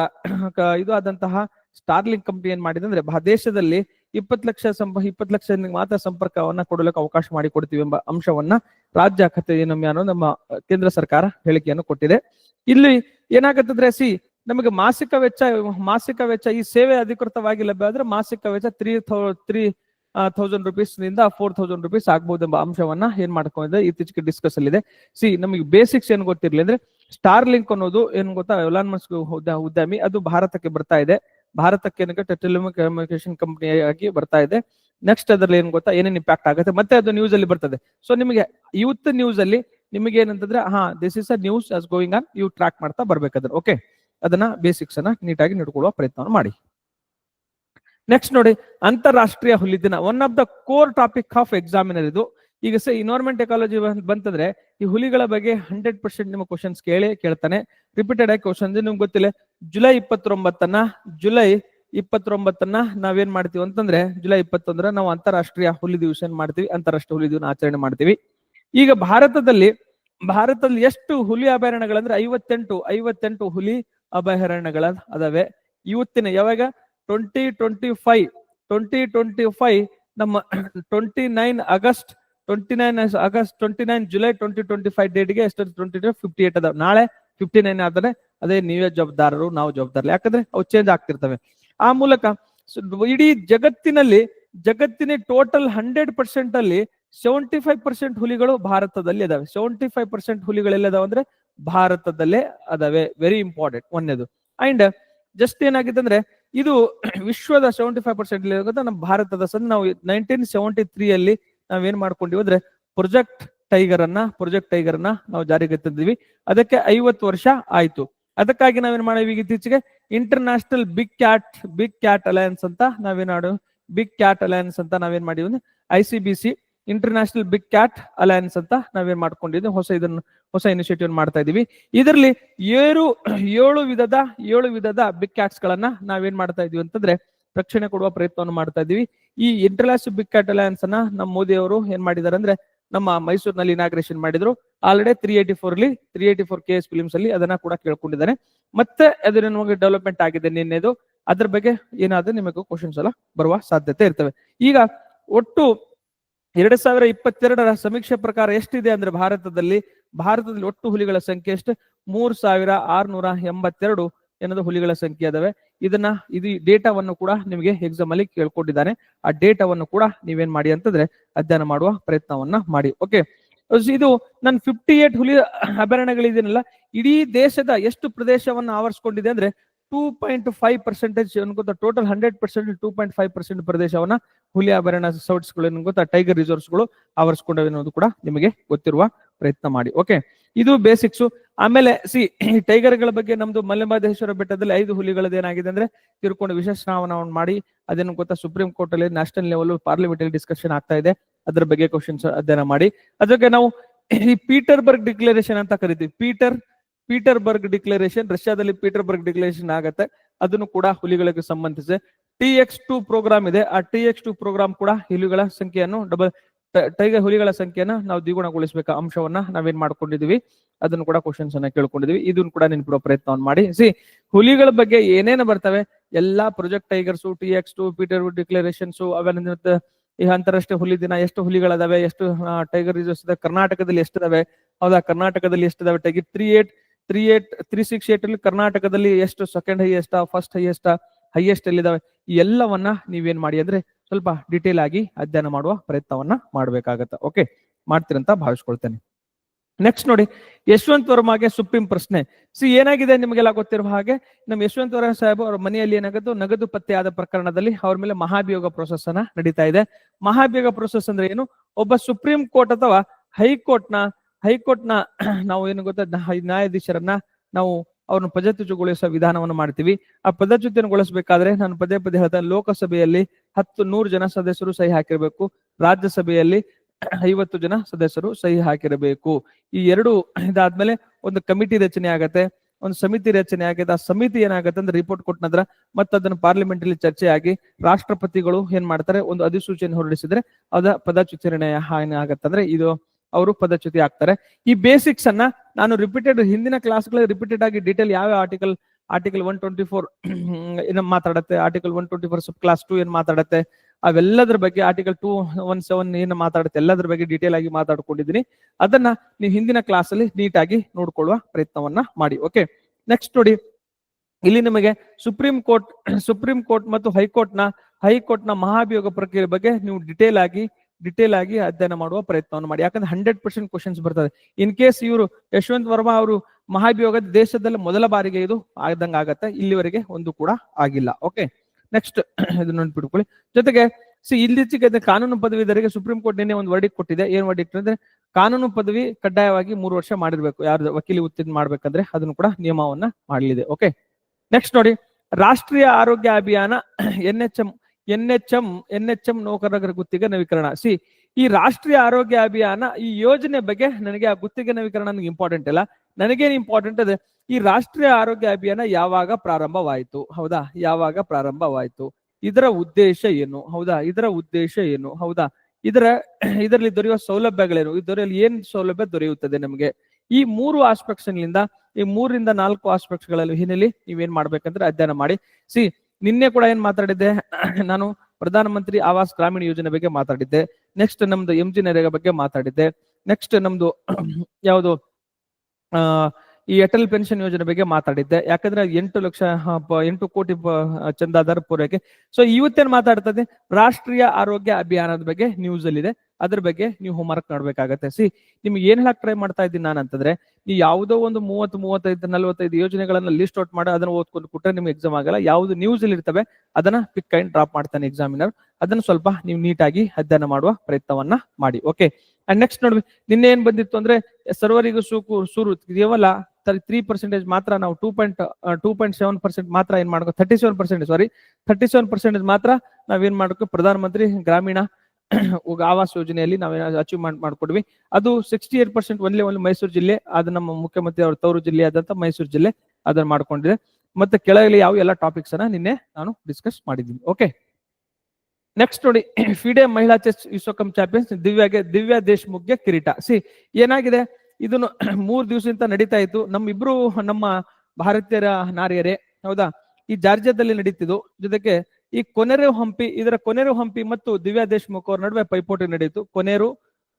ಇದು ಆದಂತಹ ಸ್ಟಾರ್ ಲಿಂಕ್ ಕಂಪನಿ ಏನ್ ಮಾಡಿದೆ ಅಂದ್ರೆ ದೇಶದಲ್ಲಿ ಇಪ್ಪತ್ತು ಲಕ್ಷ ಸಂಪ ಇಪ್ಪತ್ತು ಲಕ್ಷ ಮಾತ್ರ ಸಂಪರ್ಕವನ್ನ ಕೊಡಲಿಕ್ಕೆ ಅವಕಾಶ ಮಾಡಿಕೊಡ್ತೀವಿ ಎಂಬ ಅಂಶವನ್ನ ರಾಜ್ಯ ನಮ್ಮ ಅನ್ನೋ ನಮ್ಮ ಕೇಂದ್ರ ಸರ್ಕಾರ ಹೇಳಿಕೆಯನ್ನು ಕೊಟ್ಟಿದೆ. ಇಲ್ಲಿ ಏನಾಗತ್ತಂದ್ರೆ ಸಿ ನಮಗೆ ಮಾಸಿಕ ವೆಚ್ಚ ಮಾಸಿಕ ವೆಚ್ಚ ಈ ಸೇವೆ ಅಧಿಕೃತವಾಗಿ ಲಭ್ಯ ಆದ್ರೆ ಮಾಸಿಕ ವೆಚ್ಚ ತ್ರೀ ತ್ರೀ ಥೌಸಂಡ್ ರುಪೀಸ್ನಿಂದ ಫೋರ್ ತೌಸಂಡ್ ರುಪೀಸ್ ಆಗ್ಬಹುದು ಎಂಬ ಅಂಶವನ್ನ ಏನ್ ಮಾಡ್ಕೊಂಡಿದೆ ಇತ್ತೀಚೆಗೆ ಡಿಸ್ಕಸ್ ಅಲ್ಲಿ ಇದೆ ಸಿ ನಮಗೆ ಬೇಸಿಕ್ಸ್ ಏನ್ ಗೊತ್ತಿರ್ಲಿ ಅಂದ್ರೆ ಸ್ಟಾರ್ ಲಿಂಕ್ ಅನ್ನೋದು ಏನ್ ಗೊತ್ತಾ? ಎಲಾನ್ ಮಸ್ಕ್ ಉದ್ಯಮಿ. ಅದು ಭಾರತಕ್ಕೆ ಬರ್ತಾ ಇದೆ. ಭಾರತಕ್ಕೆ ಏನಕ್ಕೆ? ಟೆಲಿಕಮ್ಯುನಿಕೇಶನ್ ಕಂಪನಿ ಆಗಿ ಬರ್ತಾ ಇದೆ. ನೆಕ್ಸ್ಟ್ ಅದ್ರಲ್ಲಿ ಏನ್ ಗೊತ್ತಾ? ಏನೇನ್ ಇಂಪ್ಯಾಕ್ಟ್ ಆಗುತ್ತೆ? ಮತ್ತೆ ಅದು ನ್ಯೂಸ್ ಅಲ್ಲಿ ಬರ್ತದೆ. ಸೊ ನಿಮಗೆ ಯೂತ್ ನ್ಯೂಸ್ ಅಲ್ಲಿ ನಿಮಗೆ ಏನಂತಂದ್ರೆ, ಹಾ this is a news as going on ನೀವು ಟ್ರ್ಯಾಕ್ ಮಾಡ್ತಾ ಬರ್ಬೇಕಾದ್ರೆ ಓಕೆ ಅದನ್ನ ಬೇಸಿಕ್ಸ್ ಅನ್ನ ನೀಟಾಗಿ ನೋಡ್ಕೊಳ್ಳುವ ಪ್ರಯತ್ನ ಮಾಡಿ. ನೆಕ್ಸ್ಟ್ ನೋಡಿ, ಅಂತಾರಾಷ್ಟ್ರೀಯ ಹುಲಿ ದಿನ one of the core topic of examiner ಇದು ಈಗ ಸೇ ಇನ್ವೈರ್ಮೆಂಟ್ ಎಕಾಲಜಿ ಬಂತಂದ್ರೆ, ಈ ಹುಲಿಗಳ ಬಗ್ಗೆ ಹಂಡ್ರೆಡ್ ಪರ್ಸೆಂಟ್ ನಿಮ್ಮ ಕ್ವಶನ್ಸ್ ಕೇಳಿ, ಕೇಳ್ತಾನೆ. ರಿಪೀಟೆಡ್ ಆಗಿ ಕ್ವಶನ್ ನಿಮ್ಗೆ ಗೊತ್ತಿಲ್ಲ, ಜುಲೈ ಇಪ್ಪತ್ತೊಂಬತ್ತನ್ನ ಜುಲೈ ಇಪ್ಪತ್ತೊಂಬತ್ತನ್ನ ನಾವೇನ್ ಮಾಡ್ತೀವಿ ಅಂತಂದ್ರೆ, ಜುಲೈ ಇಪ್ಪತ್ತೊಂದರ ನಾವು ಅಂತಾರಾಷ್ಟ್ರೀಯ ಹುಲಿ ದಿವಸ ಏನ್ ಮಾಡ್ತೀವಿ? ಅಂತಾರಾಷ್ಟ್ರೀಯ ಹುಲಿ ದಿನ ಆಚರಣೆ ಮಾಡ್ತೀವಿ. ಈಗ ಭಾರತದಲ್ಲಿ ಭಾರತದಲ್ಲಿ ಎಷ್ಟು ಹುಲಿ ಅಭಯಾರಣ್ಯಗಳಂದ್ರೆ ಐವತ್ತೆಂಟು ಐವತ್ತೆಂಟು ಹುಲಿ ಅಭಯಾರಣ್ಯಗಳ ಅದಾವೆ. ಇವತ್ತಿನ ಯಾವಾಗ? Twenty twenty five twenty twenty five ನಮ್ಮ twenty nine August twenty nine August twenty nine July twenty twenty five ಡೇಟ್ಗೆ ಎಷ್ಟು ಟ್ವೆಂಟಿ ಫಿಫ್ಟಿ ಏಟ್ ಅದಾವೆ. ನಾಳೆ ಫಿಫ್ಟಿ ನೈನ್ ಆದರೆ ಅದೇ ನೀವೇ ಜವಾಬ್ದಾರರು, ನಾವು ಜವಾಬ್ದಾರರು. ಯಾಕಂದ್ರೆ ಅವು ಚೇಂಜ್ ಆಗ್ತಿರ್ತವೆ. ಆ ಮೂಲಕ ಇಡೀ ಜಗತ್ತಿನಲ್ಲಿ, ಜಗತ್ತಿನ ಟೋಟಲ್ ಹಂಡ್ರೆಡ್ ಪರ್ಸೆಂಟ್ ಅಲ್ಲಿ ಸೆವೆಂಟಿ ಫೈವ್ ಪರ್ಸೆಂಟ್ ಹುಲಿಗಳು ಭಾರತದಲ್ಲಿ ಅದಾವೆ ಸೆವೆಂಟಿ ಫೈವ್ ಪರ್ಸೆಂಟ್ ಹುಲಿಗಳು ಎಲ್ಲಿದಾವೆ ಅಂದ್ರೆ ಭಾರತದಲ್ಲೇ ಅದಾವೆ ವೆರಿ ಇಂಪಾರ್ಟೆಂಟ್ ಒಂದೇದು ಅಂಡ್ ಜಸ್ಟ್ ಏನಾಗಿದೆ ಅಂದ್ರೆ ಇದು [clears throat] ವಿಶ್ವದ ಸೆವೆಂಟಿ ಫೈವ್ ಪರ್ಸೆಂಟ್ ನಮ್ಮ ಭಾರತದ ಸಂದ್ ನಾವು ನೈನ್ಟೀನ್ ಸೆವೆಂಟಿ ತ್ರೀ ಅಲ್ಲಿ ನಾವೇನ್ ಮಾಡ್ಕೊಂಡಿವಿ ಅಂದ್ರೆ ಪ್ರೊಜೆಕ್ಟ್ ಟೈಗರ್ ಅನ್ನ ಪ್ರೊಜೆಕ್ಟ್ ಟೈಗರ್ ಅನ್ನ ನಾವು ಜಾರಿಗೆ ತಂದಿವಿ ಅದಕ್ಕೆ ಐವತ್ತು ವರ್ಷ ಆಯ್ತು. ಅದಕ್ಕಾಗಿ ನಾವೇನ್ ಮಾಡಿವಿ ಈಗ ಇತ್ತೀಚೆಗೆ? International big cat big cat alliance ಅಂತ ನಾವೇನಾಡು ಬಿಗ್ ಕ್ಯಾಟ್ ಅಲಯನ್ಸ್ ಅಂತ ನಾವೇನ್ ಮಾಡಿದ್ವಿ I C B C international big cat alliance ಅಂತ ನಾವೇನ್ ಮಾಡ್ಕೊಂಡಿದ್ವಿ. ಹೊಸ ಇದನ್ನು, ಹೊಸ ಇನಿಷಿಯೇಟಿವ್ ಮಾಡ್ತಾ ಇದೀವಿ. ಇದರಲ್ಲಿ ಏಳು ಏಳು ವಿಧದ ಏಳು ವಿಧದ ಬಿಗ್ ಕ್ಯಾಟ್ಸ್ ಗಳನ್ನ ನಾವೇನ್ ಮಾಡ್ತಾ ಇದೀವಿ ಅಂತಂದ್ರೆ ರಕ್ಷಣೆ ಕೊಡುವ ಪ್ರಯತ್ನವನ್ನು ಮಾಡ್ತಾ ಇದೀವಿ. ಈ ಇಂಟರ್ನ್ಯಾಷನಲ್ ಬಿಗ್ ಕ್ಯಾಟ್ ಅಲಯನ್ಸ್ ಅನ್ನ ನಮ್ಮ ಮೋದಿ ಅವರು ಏನ್ ಮಾಡಿದ್ದಾರೆ ಅಂದ್ರೆ ನಮ್ಮ ಮೈಸೂರಿನಲ್ಲಿ ಇನಾಗ್ರೇಷನ್ ಮಾಡಿದ್ರು. ಆಲ್ರೆಡಿ ತ್ರೀ ಏಟಿ ಫೋರ್ ಅಲ್ಲಿ three eighty four K S films ಅಲ್ಲಿ ಅದನ್ನ ಕೂಡ ಕೇಳ್ಕೊಂಡಿದ್ದಾರೆ. ಮತ್ತೆ ಅದು ನಮಗೆ ಡೆವಲಪ್ಮೆಂಟ್ ಆಗಿದೆ ನಿನ್ನೆದು. ಅದ್ರ ಬಗ್ಗೆ ಏನಾದ್ರೂ ನಿಮಗೆ ಕ್ವಶನ್ಸ್ ಎಲ್ಲ ಬರುವ ಸಾಧ್ಯತೆ ಇರ್ತವೆ. ಈಗ ಒಟ್ಟು ಎರಡ್ ಸಾವಿರ ಇಪ್ಪತ್ತೆರಡರ ಸಮೀಕ್ಷೆ ಪ್ರಕಾರ ಎಷ್ಟಿದೆ ಅಂದ್ರೆ ಭಾರತದಲ್ಲಿ? ಭಾರತದಲ್ಲಿ ಒಟ್ಟು ಹುಲಿಗಳ ಸಂಖ್ಯೆ ಎಷ್ಟು? ಮೂರ್ ಸಾವಿರ ಆರ್ನೂರ ಎಂಬತ್ತೆರಡು ಏನದು ಹುಲಿಗಳ ಸಂಖ್ಯೆ ಅದಾವೆ. ಇದನ್ನ ಇದು ಡೇಟಾವನ್ನು ಕೂಡ ನಿಮಗೆ ಎಕ್ಸಾಮ್ ಅಲ್ಲಿ ಕೇಳ್ಕೊಂಡಿದ್ದಾನೆ. ಆ ಡೇಟಾವನ್ನು ಕೂಡ ನೀವೇನ್ ಮಾಡಿ ಅಂತಂದ್ರೆ ಅಧ್ಯಯನ ಮಾಡುವ ಪ್ರಯತ್ನವನ್ನ ಮಾಡಿ. ಓಕೆ ಇದು ನನ್ ಫಿಫ್ಟಿ ಏಟ್ ಹುಲಿ ಅಭಯಾರಣ್ಯಗಳಿದೆಯಲ್ಲ ಇಡೀ ದೇಶದ ಎಷ್ಟು ಪ್ರದೇಶವನ್ನು ಆವರಿಸಿಕೊಂಡಿದೆ ಅಂದ್ರೆ two point five percentage ಅನ್ಕೋತ total hundred percent two point five percent ಪ್ರದೇಶವನ್ನ ಹುಲಿ ಅಭಯಾರಣ್ಯ ಸೌಟ್ಸ್ಗಳು ಏನು ಟೈಗರ್ ರಿಸರ್ವ್ಸ್ಗಳು ಆವರಿಸಿಕೊಂಡವೆ ಅನ್ನೋದು ಕೂಡ ನಿಮಗೆ ಗೊತ್ತಿರುವ ಪ್ರಯತ್ನ ಮಾಡಿ ಓಕೆ ಇದು ಬೇಸಿಕ್ಸ್ ಆಮೇಲೆ ಸಿ ಟೈಗರ್ಗಳ [clears throat] ಬಗ್ಗೆ ನಮ್ದು ಮಲೆಮಹದೇಶ್ವರ ಬೆಟ್ಟದಲ್ಲಿ ಐದು ಹುಲಿಗಳದ್ದು ಏನಾಗಿದೆ ಅಂದ್ರೆ ತಿರ್ಕೊಂಡು ವಿಶೇಷ ಚುನಾವಣೆ ಮಾಡಿ, ಅದೇನು ಗೊತ್ತಾ? ಸುಪ್ರೀಂ ಕೋರ್ಟ್ ಅಲ್ಲಿ ನ್ಯಾಷನಲ್ ಲೆವೆಲ್ ಪಾರ್ಲಿಮೆಂಟ್ ಅಲ್ಲಿ ಡಿಸ್ಕಷನ್ ಆಗ್ತಾ ಇದೆ. ಅದ್ರ ಬಗ್ಗೆ ಕ್ವಶನ್ಸ್ ಅಧ್ಯಯನ ಮಾಡಿ. ಅದಕ್ಕೆ ನಾವು, ಈ ಪೀಟರ್ಬರ್ಗ್ ಡಿಕ್ಲರೇಷನ್ ಅಂತ ಕರಿತೀವಿ. ಪೀಟರ್ ಪೀಟರ್ಬರ್ಗ್ ಡಿಕ್ಲರೇಷನ್, ರಷ್ಯಾದಲ್ಲಿ ಪೀಟರ್ಬರ್ಗ್ ಡಿಕ್ಲರೇಷನ್ ಆಗುತ್ತೆ. ಅದನ್ನು ಕೂಡ ಹುಲಿಗಳಿಗೆ ಸಂಬಂಧಿಸಿದೆ. ಟಿ ಎಕ್ಸ್ ಟು ಪ್ರೋಗ್ರಾಮ್ ಇದೆ. ಆ ಟಿ ಎಕ್ಸ್ ಟು ಪ್ರೋಗ್ರಾಮ್ ಕೂಡ ಹುಲಿಗಳ ಸಂಖ್ಯೆಯನ್ನು ಡಬಲ್ ಟೈಗರ್ ಹುಲಿಗಳ ಸಂಖ್ಯೆಯನ್ನು ನಾವು ದ್ವಿಗುಣಗೊಳಿಸಬೇಕ ಅಂಶವನ್ನ ನಾವೇನ್ ಮಾಡ್ಕೊಂಡಿದೀವಿ? ಅದನ್ನು ಕೂಡ ಕ್ವಶನ್ಸ್ ಅನ್ನ ಕೇಳ್ಕೊಂಡಿದೀವಿ. ಇದನ್ನು ಕೂಡ ನೆನ್ಪಿಡೋ ಪ್ರಯತ್ನವನ್ನು ಮಾಡಿ. ಸಿ ಹುಲಿಗಳ ಬಗ್ಗೆ ಏನೇನು ಬರ್ತವೆ? ಎಲ್ಲಾ project tigers T X two Peter declarations ಅವೆಲ್ಲ ಈ ಅಂತಾರಾಷ್ಟ್ರೀಯ ಹುಲಿ ದಿನ ಎಷ್ಟು ಹುಲಿಗಳದಾವೆ? ಎಷ್ಟು ಟೈಗರ್ ರಿಸರ್ವ್ಸ್ ಇದೆ? ಕರ್ನಾಟಕದಲ್ಲಿ ಎಷ್ಟಿದಾವೆ? ಹೌದಾ? ಕರ್ನಾಟಕದಲ್ಲಿ ಎಷ್ಟಿದಾವೆ? Tiger three eight three eight three six eight ಅಲ್ಲಿ ಕರ್ನಾಟಕದಲ್ಲಿ ಎಷ್ಟು second highest first highest highest ಎಲ್ಲಿದಾವೆ? ಈ ಎಲ್ಲವನ್ನ ನೀವೇನ್ ಮಾಡಿ ಅಂದ್ರೆ ಸ್ವಲ್ಪ ಡಿಟೇಲ್ ಆಗಿ ಅಧ್ಯಯನ ಮಾಡುವ ಪ್ರಯತ್ನವನ್ನ ಮಾಡ್ಬೇಕಾಗತ್ತೆ. ಓಕೆ ಮಾಡ್ತೀರಂತ ಭಾವಿಸ್ಕೊಳ್ತೇನೆ. ನೆಕ್ಸ್ಟ್ ನೋಡಿ, ಯಶವಂತ್ ವರ್ಮಾಗೆ ಸುಪ್ರೀಂ ಪ್ರಶ್ನೆ. ಸಿ ಏನಾಗಿದೆ ನಿಮಗೆಲ್ಲ ಗೊತ್ತಿರುವ ಹಾಗೆ, ನಮ್ಮ ಯಶವಂತ್ ವರ್ಮ ಸಾಹೇಬ್ ಅವರ ಮನೆಯಲ್ಲಿ ಏನಾಗತ್ತು ನಗದು ಪತ್ತೆಯಾದ ಪ್ರಕರಣದಲ್ಲಿ ಅವ್ರ ಮೇಲೆ ಮಹಾಭಿಯೋಗ ಪ್ರೊಸೆಸ್ ಅನ್ನ ನಡೀತಾ ಇದೆ. ಮಹಾಭಿಯೋಗ ಪ್ರೊಸೆಸ್ ಅಂದ್ರೆ ಏನು? ಒಬ್ಬ ಸುಪ್ರೀಂ ಕೋರ್ಟ್ ಅಥವಾ ಹೈಕೋರ್ಟ್ನ ಹೈಕೋರ್ಟ್ನ [clears throat] ನಾವು ಏನು ಗೊತ್ತಾ ನ್ಯಾ- ನ್ಯಾಯಾಧೀಶರನ್ನ ನಾವು ಅವ್ರನ್ನ ಪದಚ್ಯುತಗೊಳಿಸುವ ವಿಧಾನವನ್ನು ಮಾಡ್ತೀವಿ. ಆ ಪದಚ್ಯುತಿಗೊಳಿಸಬೇಕಾದ್ರೆ ನಾನು ಪದೇ ಪದೇ ಹೇಳ್ತಾ, ಲೋಕಸಭೆಯಲ್ಲಿ ಹತ್ತು ನೂರು ಜನ ಸದಸ್ಯರು ಸಹಿ ಹಾಕಿರಬೇಕು. ರಾಜ್ಯಸಭೆಯಲ್ಲಿ [clears throat] ಐವತ್ತು ಜನ ಸದಸ್ಯರು ಸಹಿ ಹಾಕಿರಬೇಕು. ಈ ಎರಡು ಇದಾದ್ಮೇಲೆ ಒಂದು ಕಮಿಟಿ ರಚನೆ ಆಗತ್ತೆ. ಒಂದು ಸಮಿತಿ ರಚನೆ ಆಗಿದೆ ಆ ಸಮಿತಿ ಏನಾಗುತ್ತೆ ಅಂದ್ರೆ ರಿಪೋರ್ಟ್ ಕೊಟ್ಟ ನಂತರ ಮತ್ತೆ ಅದನ್ನು ಪಾರ್ಲಿಮೆಂಟ್ ಅಲ್ಲಿ ಚರ್ಚೆ ಆಗಿ ರಾಷ್ಟ್ರಪತಿಗಳು ಏನ್ ಮಾಡ್ತಾರೆ, ಒಂದು ಅಧಿಸೂಚನೆ ಹೊರಡಿಸಿದ್ರೆ ಅದ ಪದಚ್ಯುತರಣೆ ಏನಾಗತ್ತೆ ಅಂದ್ರೆ ಇದು ಅವರು ಪದಚ್ಯುತಿ ಆಗ್ತಾರೆ ಈ ಬೇಸಿಕ್ಸ್ ಅನ್ನ ನಾನು ರಿಪೀಟೆಡ್ ಹಿಂದಿನ ಕ್ಲಾಸ್ಗಳಲ್ಲಿ ರಿಪೀಟೆಡ್ ಆಗಿ ಡೀಟೇಲ್ ಯಾವ article article one twenty four ಏನ ಮಾತಾಡುತ್ತೆ article one twenty four sub clause two ಏನ್ ಮಾತಾಡುತ್ತೆ, ಅವೆಲ್ಲದ್ರ ಬಗ್ಗೆ ಆರ್ಟಿಕಲ್ ಟೂ ಒನ್ ಸೆವೆನ್ ಏನ್ ಮಾತಾಡುತ್ತೆ, ಎಲ್ಲದ್ರ ಬಗ್ಗೆ ಡೀಟೇಲ್ ಆಗಿ ಮಾತಾಡ್ಕೊಂಡಿದ್ದೀನಿ. ಅದನ್ನ ನೀವು ಹಿಂದಿನ ಕ್ಲಾಸ್ ಅಲ್ಲಿ ನೀಟಾಗಿ ನೋಡ್ಕೊಳ್ಳುವ ಪ್ರಯತ್ನವನ್ನ ಮಾಡಿ ಓಕೆ ನೆಕ್ಸ್ಟ್ ನೋಡಿ, ಇಲ್ಲಿ ನಿಮಗೆ ಸುಪ್ರೀಂ ಕೋರ್ಟ್ ಸುಪ್ರೀಂ ಕೋರ್ಟ್ ಮತ್ತು ಹೈಕೋರ್ಟ್ನ ಹೈಕೋರ್ಟ್ನ ಮಹಾಭಿಯೋಗ ಪ್ರಕ್ರಿಯೆ ಬಗ್ಗೆ ನೀವು ಡಿಟೇಲ್ ಆಗಿ ಡಿಟೇಲ್ ಆಗಿ ಅಧ್ಯಯನ ಮಾಡುವ ಪ್ರಯತ್ನವನ್ನು ಮಾಡಿ. ಯಾಕಂದ್ರೆ ಹಂಡ್ರೆಡ್ ಪರ್ಸೆಂಟ್ ಕ್ವಶನ್ಸ್ ಬರ್ತದೆ. ಇನ್ ಕೇಸ್ ಇವರು ಯಶವಂತ್ ವರ್ಮಾ ಅವರು ಮಹಾಭಿಯೋಗ ದೇಶದಲ್ಲಿ ಮೊದಲ ಬಾರಿಗೆ ಇದು ಆದಂಗ ಆಗತ್ತೆ, ಇಲ್ಲಿವರೆಗೆ ಒಂದು ಕೂಡ ಆಗಿಲ್ಲ. ಓಕೆ ನೆಕ್ಸ್ಟ್ [coughs] ಇದನ್ನ ನೆನ್ಪಿಟ್ಕೊಳ್ಳಿ. ಜೊತೆಗೆ ಸಿ ಇಲ್ಲಿಚೆಗೆ ಕಾನೂನು ಪದವೀಧರಿಗೆ ಸುಪ್ರೀಂ ಕೋರ್ಟ್ ನಿನ್ನೆ ಒಂದು ವರ್ಡಿಕ್ ಕೊಟ್ಟಿದೆ. ಏನ್ ವರ್ಡಿಕ್ ಅಂದ್ರೆ, ಕಾನೂನು ಪದವಿ ಕಡ್ಡಾಯವಾಗಿ ಮೂರು ವರ್ಷ ಮಾಡಿರ್ಬೇಕು. ಯಾರು ವಕೀಲಿ ಉತ್ತೀರ್ಣ ಮಾಡ್ಬೇಕಂದ್ರೆ ಅದನ್ನು ಕೂಡ ನಿಯಮವನ್ನ ಮಾಡಲಿದೆ. ಓಕೆ ನೆಕ್ಸ್ಟ್ ನೋಡಿ, ರಾಷ್ಟ್ರೀಯ ಆರೋಗ್ಯ ಅಭಿಯಾನ [coughs] N H M N H M N H M ನೌಕರರ ಗುತ್ತಿಗೆ ನವೀಕರಣ. ಸಿ, ಈ ರಾಷ್ಟ್ರೀಯ ಆರೋಗ್ಯ ಅಭಿಯಾನ ಈ ಯೋಜನೆ ಬಗ್ಗೆ ನನಗೆ ಆ ಗುತ್ತಿಗೆ ನವೀಕರಣ ನನಗೆ ಇಂಪಾರ್ಟೆಂಟ್ ಇಲ್ಲ. ನನಗೇನು ಇಂಪಾರ್ಟೆಂಟ್ ಅದೇ ಈ ರಾಷ್ಟ್ರೀಯ ಆರೋಗ್ಯ ಅಭಿಯಾನ ಯಾವಾಗ ಪ್ರಾರಂಭವಾಯಿತು? ಹೌದಾ? ಯಾವಾಗ ಪ್ರಾರಂಭವಾಯಿತು? ಇದರ ಉದ್ದೇಶ ಏನು? ಹೌದಾ? ಇದರ ಉದ್ದೇಶ ಏನು? ಹೌದಾ? ಇದರ, ಇದರಲ್ಲಿ ದೊರೆಯುವ ಸೌಲಭ್ಯಗಳೇನು? ಇದರಲ್ಲಿ ಏನ್ ಸೌಲಭ್ಯ ದೊರೆಯುತ್ತದೆ ನಮಗೆ? ಈ ಮೂರು ಆಸ್ಪೆಕ್ಟ್ಸ್ನಿಂದ, ಈ ಮೂರಿಂದ ನಾಲ್ಕು ಆಸ್ಪೆಕ್ಟ್ಸ್ಗಳಲ್ಲಿ ಹಿನ್ನೆಲೆ ನೀವೇನ್ ಮಾಡ್ಬೇಕಂದ್ರೆ ಅಧ್ಯಯನ ಮಾಡಿ. ಸಿ ನಿನ್ನೆ ಕೂಡ ಏನ್ ಮಾತಾಡಿದ್ದೆ? [clears throat] ನಾನು ಪ್ರಧಾನಮಂತ್ರಿ ಆವಾಸ್ ಗ್ರಾಮೀಣ ಯೋಜನೆ ಬಗ್ಗೆ ಮಾತಾಡಿದ್ದೆ. ನೆಕ್ಸ್ಟ್ ನಮ್ದು ಎಂ ಜಿ ನರೇಗಾ ಬಗ್ಗೆ ಮಾತಾಡಿದ್ದೆ. ನೆಕ್ಸ್ಟ್ ನಮ್ದು [clears throat] ಯಾವುದು? ಈ ಅಟಲ್ ಪೆನ್ಷನ್ ಯೋಜನೆ ಬಗ್ಗೆ ಮಾತಾಡಿದ್ದೆ. ಯಾಕಂದ್ರೆ ಎಂಟು ಲಕ್ಷ ಎಂಟು ಕೋಟಿ ಚಂದಾದಾರ ಪೂರೈಕೆ. ಸೊ ಇವತ್ತೇನ್ ಮಾತಾಡ್ತದೆ? ರಾಷ್ಟ್ರೀಯ ಆರೋಗ್ಯ ಅಭಿಯಾನದ ಬಗ್ಗೆ ನ್ಯೂಸ್ ಅಲ್ಲಿ ಇದೆ ಅದ್ರ ಬಗ್ಗೆ ನೀವು ಹೋಮ್ವರ್ಕ್ ನೋಡ್ಬೇಕಾಗತ್ತೆ. ಸಿ ನಿಮ್ಗೆ ಏನ್ ಹೇಳಕ್ ಟ್ರೈ ಮಾಡ್ತಾ ಇದ್ದೀನಿ ನಾನು ಅಂತಂದ್ರೆ, ನೀವು ಯಾವುದೋ ಒಂದು ಮೂವತ್ತು, ಮೂವತ್ತೈದು, ನಲವತ್ತೈದು ಯೋಜನೆಗಳನ್ನ ಲಿಸ್ಟ್ ಔಟ್ ಮಾಡಿ, ಅದನ್ನ ಓದ್ಕೊಂಡು ಕೊಟ್ರೆ ನಿಮ್ಗೆ ಎಕ್ಸಾಮ್ ಆಗಲ್ಲ. ಯಾವ್ದು ನ್ಯೂಸ್ ಅಲ್ಲಿ ಇರ್ತವೆ, ಅದನ್ನ ಪಿಕ್ ಅಂಡ್ ಡ್ರಾಪ್ ಮಾಡ್ತಾನೆ ಎಕ್ಸಾಮಿನರ್ ಅದನ್ನ ಸ್ವಲ್ಪ ನೀವು ನೀಟಾಗಿ ಅಧ್ಯಯನ ಮಾಡುವ ಪ್ರಯತ್ನವನ್ನ ಮಾಡಿ ಓಕೆ ಅಂಡ್ ನೆಕ್ಸ್ಟ್ ನೋಡಿ ನಿನ್ನೆ ಏನ್ ಬಂದಿತ್ತು ಅಂದ್ರೆ, ಸರ್ವರಿಗೂ ಸೂಕು, ಸೂರು, ಕೇವಲ ತ್ರೀ ಪರ್ಸೆಂಟೇಜ್ ಮಾತ್ರ ನಾವು two point two point seven percent ಮಾತ್ರ ಏನ್ ಮಾಡ್ಕೋ thirty seven percent sorry thirty seven percentage ಮಾತ್ರ ನಾವೇನ್ ಮಾಡ್ಕೋ ಪ್ರಧಾನಮಂತ್ರಿ, ಗ್ರಾಮೀಣ [coughs] ಆವಾಸ್ ಯೋಜನೆಯಲ್ಲಿ ನಾವೇನ ಅಚೀವ್ಮೆಂಟ್ ಮಾಡ್ಕೊಡ್ವಿ. ಅದು ಸಿಕ್ಸ್ಟಿ ಏಟ್ ಪರ್ಸೆಂಟ್ ಒಂದ್ಲೇ ಒಂದು ಮೈಸೂರು ಜಿಲ್ಲೆ, ಅದು ನಮ್ಮ ಮುಖ್ಯಮಂತ್ರಿ ಅವರ ತವರು ಜಿಲ್ಲೆ ಆದಂತ ಮೈಸೂರು ಜಿಲ್ಲೆ ಅದನ್ನ ಮಾಡ್ಕೊಂಡಿದೆ. ಮತ್ತೆ ಕೆಳಗಡೆ ಯಾವ ಎಲ್ಲ ಟಾಪಿಕ್ಸ್ ಅನ್ನ ನಿನ್ನೆ ನಾನು ಡಿಸ್ಕಸ್ ಮಾಡಿದ್ದೀನಿ. ಓಕೆ ನೆಕ್ಸ್ಟ್ ನೋಡಿ [coughs] ಫಿಡೆ ಮಹಿಳಾ ಚೆಸ್ ವಿಶ್ವಕಪ್ ಚಾಂಪಿಯನ್ಸ್ ದಿವ್ಯಾಗೆ, ದಿವ್ಯಾ ದೇಶ್ಮುಖ್ಗೆ ಕಿರೀಟ. ಸಿ ಏನಾಗಿದೆ? ಇದನ್ನು [coughs] ಮೂರ್ ದಿವಸದಿಂದ ನಡೀತಾ ಇತ್ತು. ನಮ್ಮ ಇಬ್ರು ನಮ್ಮ ಭಾರತೀಯರ ನಾರಿಯರೇ, ಹೌದಾ? ಈ ಜಾರ್ಜಿಯಾದಲ್ಲಿ ನಡೀತಿದ್ದು. ಜೊತೆಗೆ ಈ ಕೊನೆರು ಹಂಪಿ, ಇದರ ಕೊನೆರು ಹಂಪಿ ಮತ್ತು ದಿವ್ಯಾ ದೇಶ್ಮುಖ್ ಅವರ ನಡುವೆ ಪೈಪೋಟಿ ನಡೆಯಿತು. ಕೊನೆರು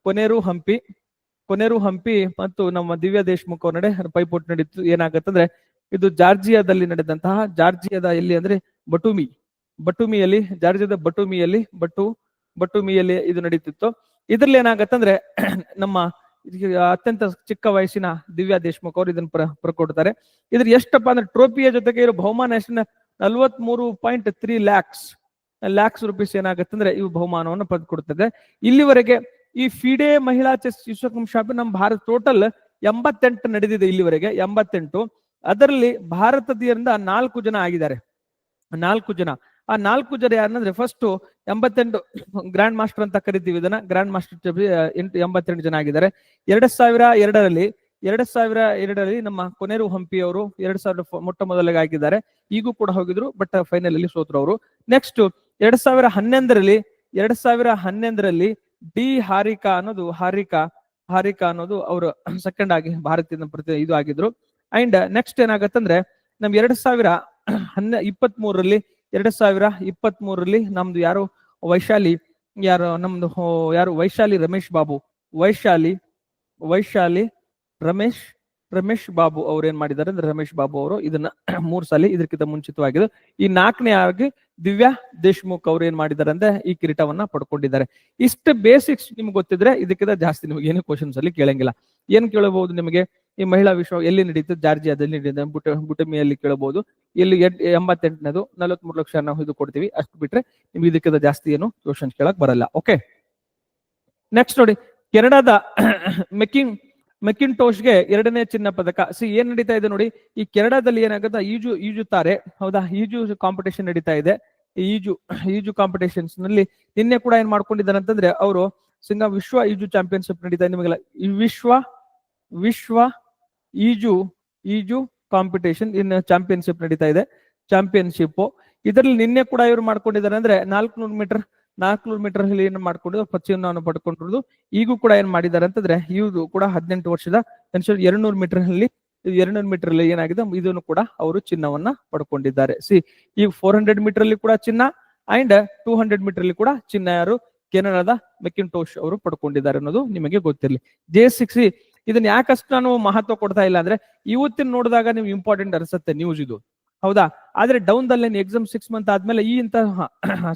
ಕೊನೆರು ಹಂಪಿ ಕೊನೆರು ಹಂಪಿ ಮತ್ತು ನಮ್ಮ ದಿವ್ಯಾ ದೇಶ್ಮುಖ್ ಅವ್ರ ನಡೆ ಪೈಪೋಟಿ ನಡೀತು ಏನಾಗತ್ತಂದ್ರೆ, ಇದು ಜಾರ್ಜಿಯಾದಲ್ಲಿ ನಡೆದಂತಹ ಜಾರ್ಜಿಯಾದ ಎಲ್ಲಿ ಅಂದ್ರೆ ಬಟುಮಿ, ಬಟುಮಿಯಲ್ಲಿ, ಜಾರ್ಜಿಯಾದ ಬಟುಮಿಯಲ್ಲಿ, ಬಟು, ಬಟುಮಿಯಲ್ಲಿ ಇದು ನಡೀತಿತ್ತು ಇದ್ರಲ್ಲಿ ಏನಾಗತ್ತಂದ್ರೆ, [clears throat] ನಮ್ಮ ಅತ್ಯಂತ ಚಿಕ್ಕ ವಯಸ್ಸಿನ ದಿವ್ಯಾ ದೇಶ್ಮುಖ್ ಅವರು ಇದನ್ನ ಪ್ರ, ಪ್ರಕೊಡ್ತಾರೆ. ಇದ್ರ ಎಷ್ಟಪ್ಪ ಅಂದ್ರೆ ಟ್ರೋಫಿಯ ಜೊತೆಗೆ ಇರೋ ಬಹುಮಾನ ಎಷ್ಟು ನಲ್ವತ್ ಮೂರು point three lakhs lakhs rupees ಏನಾಗತ್ತಂದ್ರೆ ಇವು ಬಹುಮಾನವನ್ನು ಪಡೆದುಕೊಡ್ತದೆ ಇಲ್ಲಿವರೆಗೆ ಈ ಫಿಡೆ ಮಹಿಳಾ ಚೆಸ್ ವಿಶ್ವಕಪ್ ನಮ್ಮ ಭಾರತ ಟೋಟಲ್ ಎಂಬತ್ತೆಂಟು ನಡೆದಿದೆ ಇಲ್ಲಿವರೆಗೆ, ಎಂಬತ್ತೆಂಟು. ಅದರಲ್ಲಿ ಭಾರತದಿಂದ ನಾಲ್ಕು ಜನ ಆಗಿದ್ದಾರೆ. ನಾಲ್ಕು ಜನ. ಆ ನಾಲ್ಕು ಜನ ಯಾರಂದ್ರೆ ಫಸ್ಟ್ ಎಂಬತ್ತೆಂಟು ಗ್ರ್ಯಾಂಡ್ ಮಾಸ್ಟರ್ ಅಂತ ಕರಿತೀವಿ ಇದನ್ನ. ಗ್ರ್ಯಾಂಡ್ ಮಾಸ್ಟರ್ ಎಂಟು, ಎಂಬತ್ತೆಂಟು ಜನ ಆಗಿದ್ದಾರೆ. ಎರಡ್ ಸಾವಿರ ಎರಡರಲ್ಲಿ ಎರಡ್ ಸಾವಿರ ಎರಡರಲ್ಲಿ ನಮ್ಮ ಕೊನೆರು ಹಂಪಿ ಅವರು ಎರಡ್ ಸಾವಿರದ ಮೊಟ್ಟ ಮೊದಲಿಗೆ ಆಗಿದ್ದಾರೆ ಈಗೂ ಕೂಡ ಹೋಗಿದ್ರು ಬಟ್ ಫೈನಲ್ ಅಲ್ಲಿ ಸೋತ್ರ ಅವರು. ನೆಕ್ಸ್ಟ್ ಎರಡ್ ಸಾವಿರ ಹನ್ನೊಂದರಲ್ಲಿ, ಎರಡ್ ಸಾವಿರ ಹನ್ನೊಂದರಲ್ಲಿ ಡಿ ಹಾರಿಕಾ ಅನ್ನೋದು, ಹಾರಿಕಾ ಹಾರಿಕಾ ಅನ್ನೋದು ಅವರು [clears throat] ಸೆಕೆಂಡ್ ಆಗಿ ಭಾರತೀಯ ಪ್ರತಿ, ಇದು ಆಗಿದ್ರು. ಅಂಡ್ ನೆಕ್ಸ್ಟ್ ಏನಾಗತ್ತಂದ್ರೆ, ನಮ್ ಎರಡ್ ಸಾವಿರ [clears throat] ಹನ್ನ ಇಪ್ಪತ್ತ್ ಮೂರರಲ್ಲಿ ಎರಡ್ ಸಾವಿರ ಇಪ್ಪತ್ತ್ ಮೂರರಲ್ಲಿ ನಮ್ದು ಯಾರು ವೈಶಾಲಿ, ಯಾರು ನಮ್ದು ಯಾರು ವೈಶಾಲಿ ರಮೇಶ್ ಬಾಬು. ವೈಶಾಲಿ ವೈಶಾಲಿ ರಮೇಶ್ ರಮೇಶ್ ಬಾಬು ಅವ್ರು ಏನ್ ಮಾಡಿದ್ದಾರೆ ಅಂದ್ರೆ ರಮೇಶ್ ಬಾಬು ಅವರು ಇದನ್ನ [clears throat] ಮೂರ್ ಸಲ ಇದಕ್ಕಿಂತ ಮುಂಚಿತವಾಗಿದೆ ಈ ನಾಲ್ಕನೇ ಆಗಿ ದಿವ್ಯಾ ದೇಶ್ಮುಖ್ ಅವ್ರು ಏನ್ ಮಾಡಿದ್ದಾರೆ ಅಂದ್ರೆ ಈ ಕಿರೀಟವನ್ನ ಪಡ್ಕೊಂಡಿದ್ದಾರೆ. ಇಷ್ಟು ಬೇಸಿಕ್ಸ್ ನಿಮ್ಗೆ ಗೊತ್ತಿದ್ರೆ ಇದಕ್ಕಿಂತ ಜಾಸ್ತಿ ನಿಮ್ಗೆ ಏನು ಕ್ವಶನ್ಸ್ ಅಲ್ಲಿ ಕೇಳಂಗಿಲ್ಲ. ಏನ್ ಕೇಳಬಹುದು ನಿಮಗೆ? ಈ ಮಹಿಳಾ ವಿಶ್ವ ಎಲ್ಲಿ ನಡೀತು? ಜಾರ್ಜಿಯಾದಲ್ಲಿ ನಡೀತದೆ ಬುಟ ಬುಟಮಿಯಲ್ಲಿ ಕೇಳಬಹುದು? ಇಲ್ಲಿ ಎಂಬತ್ತೆಂಟನೇದು ನಲವತ್ಮೂರು ಲಕ್ಷ ನಾವು ಇದು ಕೊಡ್ತೀವಿ, ಅಷ್ಟು ಬಿಟ್ರೆ ನಿಮ್ಗೆ ಇದಕ್ಕಿಂತ ಜಾಸ್ತಿ ಏನು ಕ್ವಶನ್ಸ್ ಕೇಳಕ್ ಬರಲ್ಲ. ಓಕೆ ನೆಕ್ಸ್ಟ್ ನೋಡಿ, ಕೆನಡಾದ [clears throat] ಮೆಕಿಂಗ್ ಮೆಕಿನ್ ಟೋಶ್ಗೆ ಎರಡನೇ ಚಿನ್ನ ಪದಕ. ಸಿ, ಏನ್ ನಡೀತಾ ಇದೆ ನೋಡಿ, ಈ ಕೆನಡಾದಲ್ಲಿ ಏನಾಗುತ್ತೆ, ಈಜು, ಈಜುತ್ತಾರೆ. ಹೌದಾ? ಈಜು ಕಾಂಪಿಟೇಷನ್ ನಡೀತಾ ಇದೆ. ಈಜು ಈಜು ಕಾಂಪಿಟೇಷನ್ಸ್ನಲ್ಲಿ ನಿನ್ನೆ ಕೂಡ ಏನ್ ಮಾಡ್ಕೊಂಡಿದ್ದಾರೆ ಅಂತಂದ್ರೆ, ಅವರು ಸಿಂಗ ವಿಶ್ವ ಈಜು ಚಾಂಪಿಯನ್ಶಿಪ್ ನಡೀತಾ ಇದೆ. ನಿಮಗೆಲ್ಲ ವಿಶ್ವ ವಿಶ್ವ ಈಜು ಈಜು ಕಾಂಪಿಟೇಷನ್ ಇನ್ ಚಾಂಪಿಯನ್ಶಿಪ್ ನಡೀತಾ ಇದೆ. ಚಾಂಪಿಯನ್ಶಿಪ್ ಇದರಲ್ಲಿ ನಿನ್ನೆ ಕೂಡ ಇವರು ಮಾಡ್ಕೊಂಡಿದ್ದಾರೆ ಅಂದ್ರೆ ನಾಲ್ಕುನೂರು ಮೀಟರ್ ನಾಲ್ಕುನೂರು ಮೀಟರ್ ಅಲ್ಲಿ ಏನು ಮಾಡ್ಕೊಂಡು ಪದಕವನ್ನು ಪಡ್ಕೊಂಡಿರೋದು. ಈಗೂ ಕೂಡ ಏನ್ ಮಾಡಿದ್ದಾರೆ ಅಂತಂದ್ರೆ ಇವರು ಕೂಡ ಹದಿನೆಂಟು ವರ್ಷದ ಎರಡ್ನೂರು ಮೀಟರ್ ಅಲ್ಲಿ, ಎರಡ್ನೂರು ಮೀಟರ್ ಅಲ್ಲಿ ಏನಾಗಿದೆ, ಇದನ್ನು ಕೂಡ ಅವರು ಚಿನ್ನವನ್ನ ಪಡ್ಕೊಂಡಿದ್ದಾರೆ. ಸಿ, ಈ ಫೋರ್ ಹಂಡ್ರೆಡ್ ಮೀಟರ್ ಅಲ್ಲಿ ಕೂಡ ಚಿನ್ನ ಅಂಡ್ ಟೂ ಹಂಡ್ರೆಡ್ ಮೀಟರ್ ಅಲ್ಲಿ ಕೂಡ ಚಿನ್ನ ಯಾರು? ಕೆನಡಾದ ಮೆಕಿಂಟೋಶ್ ಅವರು ಪಡ್ಕೊಂಡಿದ್ದಾರೆ ಅನ್ನೋದು ನಿಮಗೆ ಗೊತ್ತಿರಲಿ. ಜೆ ಸಿಕ್ಸ್ ಇದನ್ನ ಯಾಕಷ್ಟು ನಾನು ಮಹತ್ವ ಕೊಡ್ತಾ ಇಲ್ಲ ಅಂದ್ರೆ, ಇವತ್ತಿನ ನೋಡಿದಾಗ ನೀವು ಇಂಪಾರ್ಟೆಂಟ್ ಅನ್ಸುತ್ತೆ ನ್ಯೂಸ್ ಇದು. ಹೌದಾ? ಆದ್ರೆ ಡೌನ್ ದಲ್ಲಿ ಎಕ್ಸಾಮ್ ಸಿಕ್ಸ್ ಮಂತ್ ಆದ್ಮೇಲೆ ಈ ಇಂತಹ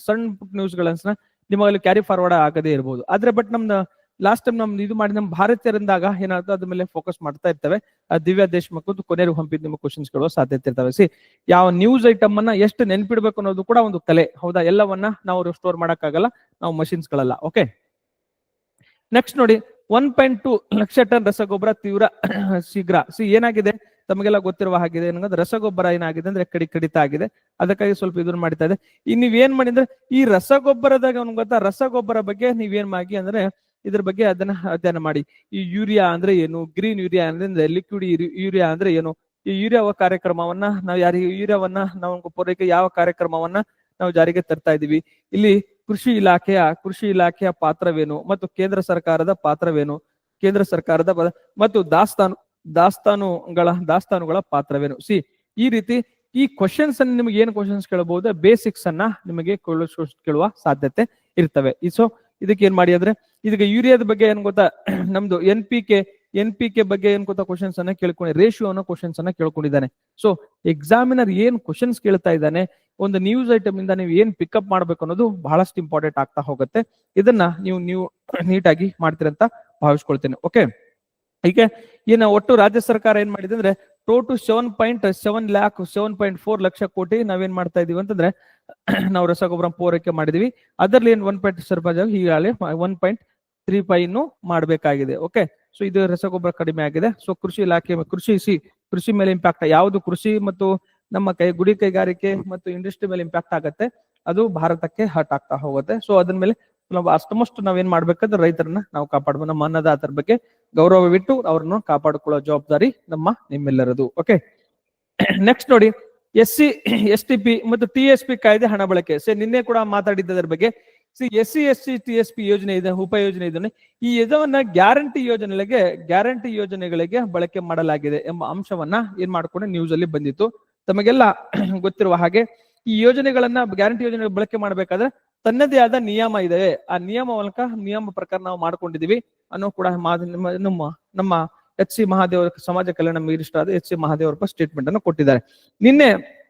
ಸಣ್ಣ ಪುಟ್ ನ್ಯೂಸ್ ಗಳನ್ನ ನಿಮಗಲ್ಲಿ ಕ್ಯಾರಿ ಫಾರ್ವರ್ಡ್ ಆಗದೇ ಇರಬಹುದು ಆದ್ರೆ ಬಟ್ ನಮ್ದು ಲಾಸ್ಟ್ ಟೈಮ್ ನಮ್ದು ಇದು ಮಾಡಿ ನಮ್ಮ ಭಾರತೀಯರಿಂದಾಗ ಏನಾಗುತ್ತೆ ಅದ್ರ ಮೇಲೆ ಫೋಕಸ್ ಮಾಡ್ತಾ ಇರ್ತವೆ. ದಿವ್ಯಾ ದೇಶ್ಮುಖ್ ಕೊನೆರು ಹಂಪಿದ ನಿಮಗೆ ಕ್ವಶನ್ಸ್ ಕೇಳುವ ಸಾಧ್ಯತೆ ಇರ್ತವೆ. ಸಿ, ಯಾವ ನ್ಯೂಸ್ ಐಟಮ್ ಅನ್ನ ಎಷ್ಟು ನೆನ್ಪಿಡ್ಬೇಕು ಅನ್ನೋದು ಕೂಡ ಒಂದು ಕಲೆ ಹೌದಾ? ಎಲ್ಲವನ್ನ ನಾವು ಸ್ಟೋರ್ ಮಾಡಕ್ಕಾಗಲ್ಲ, ನಾವು ಮಷಿನ್ಸ್ ಗಳಲ್ಲ ಓಕೆ ನೆಕ್ಸ್ಟ್ ನೋಡಿ one point two lakh ton ರಸಗೊಬ್ಬರ ತೀವ್ರ ಶೀಘ್ರ. ಸಿ, ಏನಾಗಿದೆ? ತಮಗೆಲ್ಲ ಗೊತ್ತಿರುವ ಹಾಗಿದೆ ಏನಂದ್ರೆ ರಸಗೊಬ್ಬರ ಏನಾಗಿದೆ ಅಂದ್ರೆ ಕಡಿ ಕಡಿತ ಆಗಿದೆ ಅದಕ್ಕಾಗಿ ಸ್ವಲ್ಪ ಇದನ್ನ ಮಾಡ್ತಾ ಇದೆ ಈ ನೀವ್ ಏನ್ ಮಾಡಿ ಅಂದ್ರೆ ಈ ರಸಗೊಬ್ಬರದಾಗ ಅವ್ನಿಗೆ ಗೊತ್ತಾ, ರಸಗೊಬ್ಬರ ಬಗ್ಗೆ ನೀವೇನ್ ಮಾಡಿ ಅಂದ್ರೆ ಇದ್ರ ಬಗ್ಗೆ ಅದನ್ನ ಅಧ್ಯಯನ ಮಾಡಿ. ಈ ಯೂರಿಯಾ ಅಂದ್ರೆ ಏನು, ಗ್ರೀನ್ ಯೂರಿಯಾ ಅಂದ್ರೆ ಲಿಕ್ವಿಡ್ ಯೂರಿಯಾ ಅಂದ್ರೆ ಏನು, ಈ ಯೂರಿಯಾ ಕಾರ್ಯಕ್ರಮವನ್ನ ನಾವು ಯಾರಿಗೆ ಯೂರಿಯಾವನ್ನ ನಾವು ಪೂರೈಕೆ ಯಾವ ಕಾರ್ಯಕ್ರಮವನ್ನ ನಾವು ಜಾರಿಗೆ ತರ್ತಾ ಇದೀವಿ. ಇಲ್ಲಿ ಕೃಷಿ ಇಲಾಖೆಯ ಕೃಷಿ ಇಲಾಖೆಯ ಪಾತ್ರವೇನು, ಮತ್ತು ಕೇಂದ್ರ ಸರ್ಕಾರದ ಪಾತ್ರವೇನು, ಕೇಂದ್ರ ಸರ್ಕಾರದ ಮತ್ತು ದಾಸ್ತಾನು ದಾಸ್ತಾನುಗಳ ದಾಸ್ತಾನುಗಳ ಪಾತ್ರವೇನು? ಸಿ, ಈ ರೀತಿ ಈ ಕ್ವಶನ್ಸ್ ಅನ್ನು ನಿಮಗೆ ಏನು ಕ್ವಶನ್ಸ್ ಕೇಳಬಹುದು ಬೇಸಿಕ್ಸ್ ಅನ್ನ ನಿಮಗೆ ಕೇಳುವ ಸಾಧ್ಯತೆ ಇರ್ತವೆ. ಸೊ ಇದಕ್ಕೆ ಏನ್ ಮಾಡಿ ಅಂದ್ರೆ ಇದಕ್ಕೆ ಯೂರಿಯಾದ ಬಗ್ಗೆ ಏನ್ ಗೊತ್ತಾ? [clears throat] ನಮ್ದು N P K N P K ಬಗ್ಗೆ ಏನ್ ಗೊತ್ತಾ ಕ್ವಶನ್ಸ್ ಅನ್ನ ಕೇಳ್ಕೊಂಡು ರೇಷಿಯೋ ಅನ್ನೋ ಕ್ವಶನ್ಸ್ ಅನ್ನ ಕೇಳ್ಕೊಂಡಿದ್ದಾನೆ. ಸೊ ಎಕ್ಸಾಮಿನರ್ ಏನ್ ಕ್ವಶನ್ಸ್ ಕೇಳ್ತಾ ಇದ್ದಾನೆ, ಒಂದು ನ್ಯೂಸ್ ಐಟಮ್ ಇಂದ ನೀವು ಏನ್ ಪಿಕಪ್ ಮಾಡ್ಬೇಕು ಅನ್ನೋದು ಬಹಳಷ್ಟು ಇಂಪಾರ್ಟೆಂಟ್ ಆಗ್ತಾ ಹೋಗುತ್ತೆ. ಇದನ್ನ ನೀವು ನೀವು [clears throat] ನೀಟಾಗಿ ಮಾಡ್ತೀರಂತ ಭಾವಿಸ್ಕೊಳ್ತೇನೆ. ಓಕೆ ಹೀಗೆ ಏನು ಒಟ್ಟು ರಾಜ್ಯ ಸರ್ಕಾರ ಏನ್ ಮಾಡಿದೆ ಅಂದ್ರೆ total seven point seven lakh seven point four lakh crore ನಾವೇನ್ ಮಾಡ್ತಾ ಇದೀವಿ ಅಂತಂದ್ರೆ, [clears throat] ನಾವು ರಸಗೊಬ್ಬರ ಪೂರೈಕೆ ಮಾಡಿದೀವಿ. ಅದರಲ್ಲಿ ಏನ್ ಒನ್ ಪಾಯಿಂಟ್ ಸರ್ಬಾಜ್ ಈಗಾಗಲೇ ಒನ್ ಪಾಯಿಂಟ್ ತ್ರೀ ಫೈವ್ ಮಾಡಬೇಕಾಗಿದೆ ಓಕೆ ಸೊ ಇದು ರಸಗೊಬ್ಬರ ಕಡಿಮೆ ಆಗಿದೆ. ಸೊ ಕೃಷಿ ಇಲಾಖೆ, ಕೃಷಿ ಸಿ, ಕೃಷಿ ಮೇಲೆ ಇಂಪ್ಯಾಕ್ಟ್ ಯಾವುದು ಕೃಷಿ ಮತ್ತು ನಮ್ಮ ಕೈ, ಗುಡಿ ಕೈಗಾರಿಕೆ ಮತ್ತು ಇಂಡಸ್ಟ್ರಿ ಮೇಲೆ ಇಂಪ್ಯಾಕ್ಟ್ ಆಗುತ್ತೆ, ಅದು ಭಾರತಕ್ಕೆ ಹಟ್ ಆಗ್ತಾ ಹೋಗುತ್ತೆ. ಸೊ ಅದ್ರ ಮೇಲೆ ನಾವು ಅಷ್ಟಮಷ್ಟು ನಾವೇನ್ ಮಾಡ್ಬೇಕಾದ್ರೆ ರೈತರನ್ನ ನಾವು ಕಾಪಾಡ್ಬೋದು ನಮ್ಮ ಅನ್ನದಾತರ ಬಗ್ಗೆ ಗೌರವವಿಟ್ಟು ಅವ್ರನ್ನ ಕಾಪಾಡಿಕೊಳ್ಳೋ ಜವಾಬ್ದಾರಿ ನಮ್ಮ ನಿಮ್ಮೆಲ್ಲರದು. ಓಕೆ ನೆಕ್ಸ್ಟ್ ನೋಡಿ S C S T P ಮತ್ತು ಟಿ ಎಸ್ ಪಿ ಕಾಯ್ದೆ ಹಣ ಬಳಕೆ. ಸೇ ನಿನ್ನೆ ಕೂಡ ಮಾತಾಡಿದ್ದರ ಬಗ್ಗೆ. C S C S C T S P ಯೋಜನೆ ಇದೆ ಉಪಯೋಜನೆ ಇದನ್ನು ಈ ಇದವನ್ನ ಗ್ಯಾರಂಟಿ ಯೋಜನೆಗಳಿಗೆ ಗ್ಯಾರಂಟಿ ಯೋಜನೆಗಳಿಗೆ ಬಳಕೆ ಮಾಡಲಾಗಿದೆ ಎಂಬ ಅಂಶವನ್ನ ಏನ್ ಮಾಡ್ಕೊಂಡು ನ್ಯೂಸ್ ಅಲ್ಲಿ ಬಂದಿತ್ತು. ತಮಗೆಲ್ಲ ಗೊತ್ತಿರುವ ಹಾಗೆ ಈ ಯೋಜನೆಗಳನ್ನ, ಗ್ಯಾರಂಟಿ ಯೋಜನೆ ಬಳಕೆ ಮಾಡಬೇಕಾದ್ರೆ ತನ್ನದೇ ಆದ ನಿಯಮ ಇದೆ. ಆ ನಿಯಮ ಮೂಲಕ ನಿಯಮ ಪ್ರಕಾರ ನಾವು ಮಾಡ್ಕೊಂಡಿದೀವಿ ಅನ್ನೋ ಕೂಡ ನಮ್ಮ ನಮ್ಮ ಎಚ್ ಸಿ ಮಹಾದೇವರ ಸಮಾಜ ಕಲ್ಯಾಣ ಮಿನಿಸ್ಟರ್ ಆದ ಎಚ್ ಸಿ ಮಹಾದೇವರಪ್ಪ ಸ್ಟೇಟ್ಮೆಂಟ್ ಅನ್ನು ಕೊಟ್ಟಿದ್ದಾರೆ. ನಿನ್ನೆ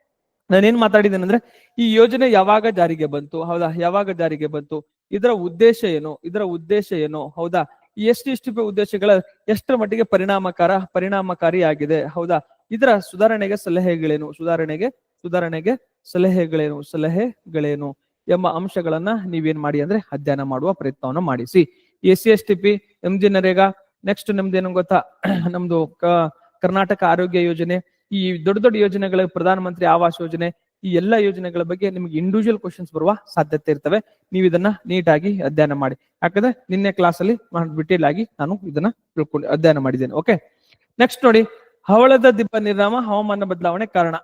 ನಾನೇನ್ ಮಾತಾಡಿದ್ದೇನೆ ಅಂದ್ರೆ, ಈ ಯೋಜನೆ ಯಾವಾಗ ಜಾರಿಗೆ ಬಂತು, ಹೌದಾ? ಯಾವಾಗ ಜಾರಿಗೆ ಬಂತು? ಇದರ ಉದ್ದೇಶ ಏನು? ಇದರ ಉದ್ದೇಶ ಏನು? ಹೌದಾ? ಎಷ್ಟು S T S T P ಉದ್ದೇಶಗಳ ಎಷ್ಟರ ಮಟ್ಟಿಗೆ ಪರಿಣಾಮಕಾರ, ಪರಿಣಾಮಕಾರಿಯಾಗಿದೆ? ಹೌದಾ? ಇದರ ಸುಧಾರಣೆಗೆ ಸಲಹೆಗಳೇನು? ಸುಧಾರಣೆಗೆ ಸುಧಾರಣೆಗೆ ಸಲಹೆಗಳೇನು? ಸಲಹೆಗಳೇನು? ಎಂಬ ಅಂಶಗಳನ್ನ ನೀವೇನ್ ಮಾಡಿ ಅಂದ್ರೆ ಅಧ್ಯಯನ ಮಾಡುವ ಪ್ರಯತ್ನವನ್ನು ಮಾಡಿಸಿ. S C S T P M G NREGA, next [clears throat] ನಮ್ದು ಗೊತ್ತಾ? ನಮ್ದು ಕರ್ನಾಟಕ ಆರೋಗ್ಯ ಯೋಜನೆ, ಈ ದೊಡ್ಡ ದೊಡ್ಡ ಯೋಜನೆಗಳ ಪ್ರಧಾನ ಮಂತ್ರಿ ಆವಾಸ್ ಯೋಜನೆ, ಈ ಎಲ್ಲಾ ಯೋಜನೆಗಳ ಬಗ್ಗೆ ನಿಮ್ಗೆ ಇಂಡಿವಿಜುವಲ್ ಕ್ವಶನ್ಸ್ ಬರುವ ಸಾಧ್ಯತೆ ಇರ್ತವೆ. ನೀವು ಇದನ್ನ ನೀಟಾಗಿ ಅಧ್ಯಯನ ಮಾಡಿ. ಯಾಕಂದ್ರೆ ನಿನ್ನೆ ಕ್ಲಾಸ್ ಅಲ್ಲಿ ಡಿಟೇಲ್ ಆಗಿ ನಾನು ಇದನ್ನ ತಿಳ್ಕೊಂಡು, ಅಧ್ಯಯನ ಮಾಡಿದ್ದೇನೆ. ಓಕೆ ನೆಕ್ಸ್ಟ್ ನೋಡಿ, ಹವಳದ ದಿಬ್ಬ ನಿರ್ನಾಮ, ಹವಾಮಾನ ಬದಲಾವಣೆ ಕಾರಣ.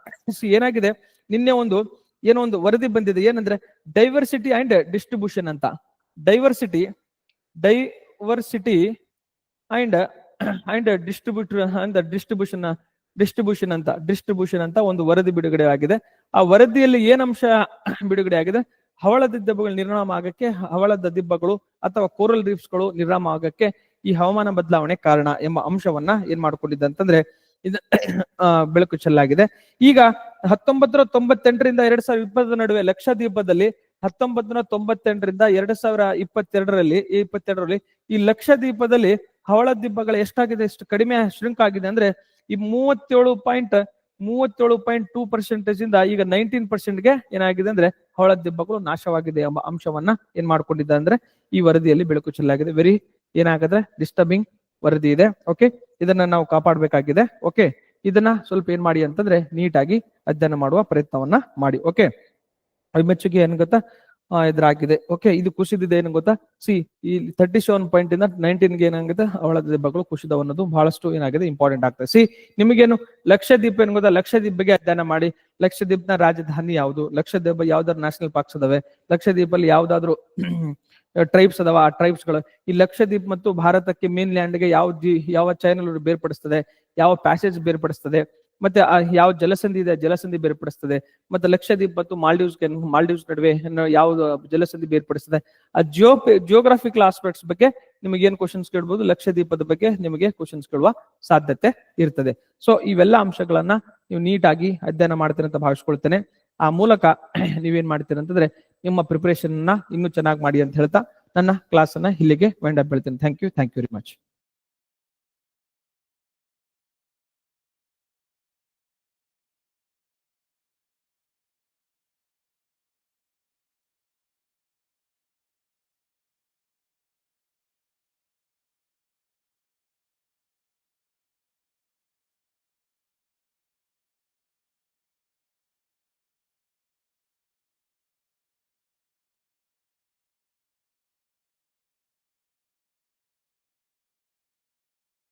ಏನಾಗಿದೆ? ನಿನ್ನೆ ಒಂದು ಏನೋ ಒಂದು ವರದಿ ಬಂದಿದೆ. ಏನಂದ್ರೆ ಡೈವರ್ಸಿಟಿ ಅಂಡ್ ಡಿಸ್ಟ್ರಿಬ್ಯೂಷನ್ ಅಂತ. Diversity diversity and and distributor and distribution distribution ಅಂತ ಡಿಸ್ಟ್ರಿಬ್ಯೂಷನ್ ಅಂತ ಒಂದು ವರದಿ ಬಿಡುಗಡೆ ಆಗಿದೆ. ಆ ವರದಿಯಲ್ಲಿ ಏನ್ ಅಂಶ ಬಿಡುಗಡೆ ಆಗಿದೆ? ಹವಳದ ದಿಬ್ಬಗಳು ನಿರ್ನಾಮ ಆಗಕ್ಕೆ, ಹವಳದ ದಿಬ್ಬಗಳು ಅಥವಾ ಕೋರಲ್ ರೀಫ್ಸ್ಗಳು ನಿರ್ನಾಮ ಆಗಕ್ಕೆ ಈ ಹವಾಮಾನ ಬದಲಾವಣೆ ಕಾರಣ ಎಂಬ ಅಂಶವನ್ನ ಏನ್ ಮಾಡ್ಕೊಂಡಿದ್ದ ಅಂತಂದ್ರೆ ಇದು [coughs] ಬೆಳಕು ಚೆಲ್ಲಾಗಿದೆ. ಈಗ ಹತ್ತೊಂಬತ್ತರ ತೊಂಬತ್ತೆಂಟರಿಂದ ಎರಡ್ ಸಾವಿರದ ಇಪ್ಪತ್ತರ ನಡುವೆ ಲಕ್ಷದ್ವೀಪದಲ್ಲಿ ಹತ್ತೊಂಬತ್ತರ ತೊಂಬತ್ತೆಂಟರಿಂದ ಎರಡ್ ಸಾವಿರ ಇಪ್ಪತ್ತೆರಡರಲ್ಲಿ ಇಪ್ಪತ್ತೆರಡರಲ್ಲಿ ಈ ಲಕ್ಷದ್ವೀಪದಲ್ಲಿ ಹವಳ ದಿಬ್ಬಗಳ ಎಷ್ಟಾಗಿದೆ, ಎಷ್ಟು ಕಡಿಮೆ ಶ್ರಿಂಕ್ ಆಗಿದೆ ಅಂದ್ರೆ ಈ ಮೂವತ್ತೇಳು ಪಾಯಿಂಟ್ ಮೂವತ್ತೇಳು ಪಾಯಿಂಟ್ ಟೂ ಪರ್ಸೆಂಟೇಜ್ ಇಂದ ಈಗ ನೈನ್ಟೀನ್ಗೆ ಏನಾಗಿದೆ ಅಂದ್ರೆ ಹವಳ ದಿಬ್ಬಗಳು ನಾಶವಾಗಿದೆ ಎಂಬ ಅಂಶವನ್ನ ಏನ್ ಮಾಡ್ಕೊಂಡಿದ್ದ ಅಂದ್ರೆ ಈ ವರದಿಯಲ್ಲಿ ಬೆಳಕು ಚೆಲ್ಲಾಗಿದೆ. ವೆರಿ ಏನಾಗದ್ರೆ ಡಿಸ್ಟರ್ಬಿಂಗ್ ವರದಿ ಇದೆ ಓಕೆ ಇದನ್ನ ನಾವು ಕಾಪಾಡಬೇಕಾಗಿದೆ ಓಕೆ ಇದನ್ನ ಸ್ವಲ್ಪ ಏನ್ ಮಾಡಿ ಅಂತಂದ್ರೆ ನೀಟಾಗಿ ಅಧ್ಯಯನ ಮಾಡುವ ಪ್ರಯತ್ನವನ್ನ ಮಾಡಿ ಓಕೆ ಮೆಚ್ಚುಗೆ ಏನ್ ಗೊತ್ತಾ? ಆ, ಇದ್ರಾಗಿದೆ ಓಕೆ ಇದು ಕುಸಿದಿದೆ ಏನು ಗೊತ್ತಾ? ಸಿ ಈ ತರ್ಟಿ ಸೆವೆನ್ ಪಾಯಿಂಟ್ ಇಂದ ನೈನ್ಟೀನ್ಗೆ ಏನಾಗುತ್ತೆ? ಅವಳ ದಿಬ್ಬಗಳು ಕುಸಿದವು ಅನ್ನೋದು ಬಹಳಷ್ಟು ಏನಾಗಿದೆ ಇಂಪಾರ್ಟೆಂಟ್ ಆಗ್ತದೆ. ಸಿ ನಿಮಗೇನು ಲಕ್ಷದ್ವೀಪ ಏನ್ ಗೊತ್ತಾ? ಲಕ್ಷದ್ವೀಪ್ ಬಗ್ಗೆ ಅಧ್ಯಯನ ಮಾಡಿ ಲಕ್ಷದ್ವೀಪ್ನ ರಾಜಧಾನಿ ಯಾವುದು? ಲಕ್ಷದ್ವೀಪ ಯಾವ್ದಾದ್ರು ನ್ಯಾಷನಲ್ ಪಾರ್ಕ್ಸ್ ಅದಾವೆ? ಲಕ್ಷದ್ವೀಪಲ್ಲಿ ಯಾವ್ದಾದ್ರು ಟ್ರೈಬ್ಸ್ ಅದಾವ, ಆ ಟ್ರೈಬ್ಸ್ಗಳು ಈ ಲಕ್ಷದ್ವೀಪ್ ಮತ್ತು ಭಾರತಕ್ಕೆ ಮೇನ್ ಲ್ಯಾಂಡ್ಗೆ ಯಾವ ಜಿ- ಯಾವ ಚಾನೆಲ್ ಬೇರ್ಪಡಿಸ್ತದೆ, ಯಾವ ಪ್ಯಾಸೇಜ್ ಬೇರ್ಪಡಿಸ್ತದೆ, ಮತ್ತೆ ಯಾವ ಜಲಸಂಧಿ ಇದೆ, ಜಲಸಂಧಿ ಬೇರ್ಪಡಿಸ್ತದೆ, ಮತ್ತೆ ಲಕ್ಷದ್ವೀಪ್ ಮತ್ತು ಮಾಲ್ಡೀವ್ಸ್ ಮಾಲ್ಡೀವ್ಸ್ ನಡುವೆ ಯಾವ ಜಲಸಂಧಿ ಬೇರ್ಪಡಿಸ್ತದೆ. ಆ ಜಿಯೋ ಜಿಯೋಗ್ರಾಫಿಕಲ್ ಆಸ್ಪೆಕ್ಟ್ಸ್ ಬಗ್ಗೆ ನಿಮಗೆ ಏನ್ ಕ್ವಶನ್ಸ್ ಕೇಳ್ಬೋದು, ಲಕ್ಷದ್ವೀಪದ ಬಗ್ಗೆ ನಿಮಗೆ ಕ್ವಶನ್ಸ್ ಕೇಳುವ ಸಾಧ್ಯತೆ ಇರ್ತದೆ. ಸೊ ಇವೆಲ್ಲ ಅಂಶಗಳನ್ನ ನೀವು ನೀಟಾಗಿ ಅಧ್ಯಯನ ಮಾಡ್ತೀರಂತ ಭಾವಿಸ್ಕೊಳ್ತೇನೆ. ಆ ಮೂಲಕ [clears throat] ನೀವೇನ್ ಮಾಡ್ತೀರಿ ಅಂತಂದ್ರೆ ನಿಮ್ಮ ಪ್ರಿಪರೇಷನ್ ಇನ್ನೂ ಚೆನ್ನಾಗಿ ಮಾಡಿ ಅಂತ ಹೇಳ್ತಾ ನನ್ನ ಕ್ಲಾಸ್ ಅನ್ನ ಇಲ್ಲಿಗೆ ವೈಂಡ್ ಅಪ್ ಹೇಳ್ತೇನೆ. Thank you thank you very much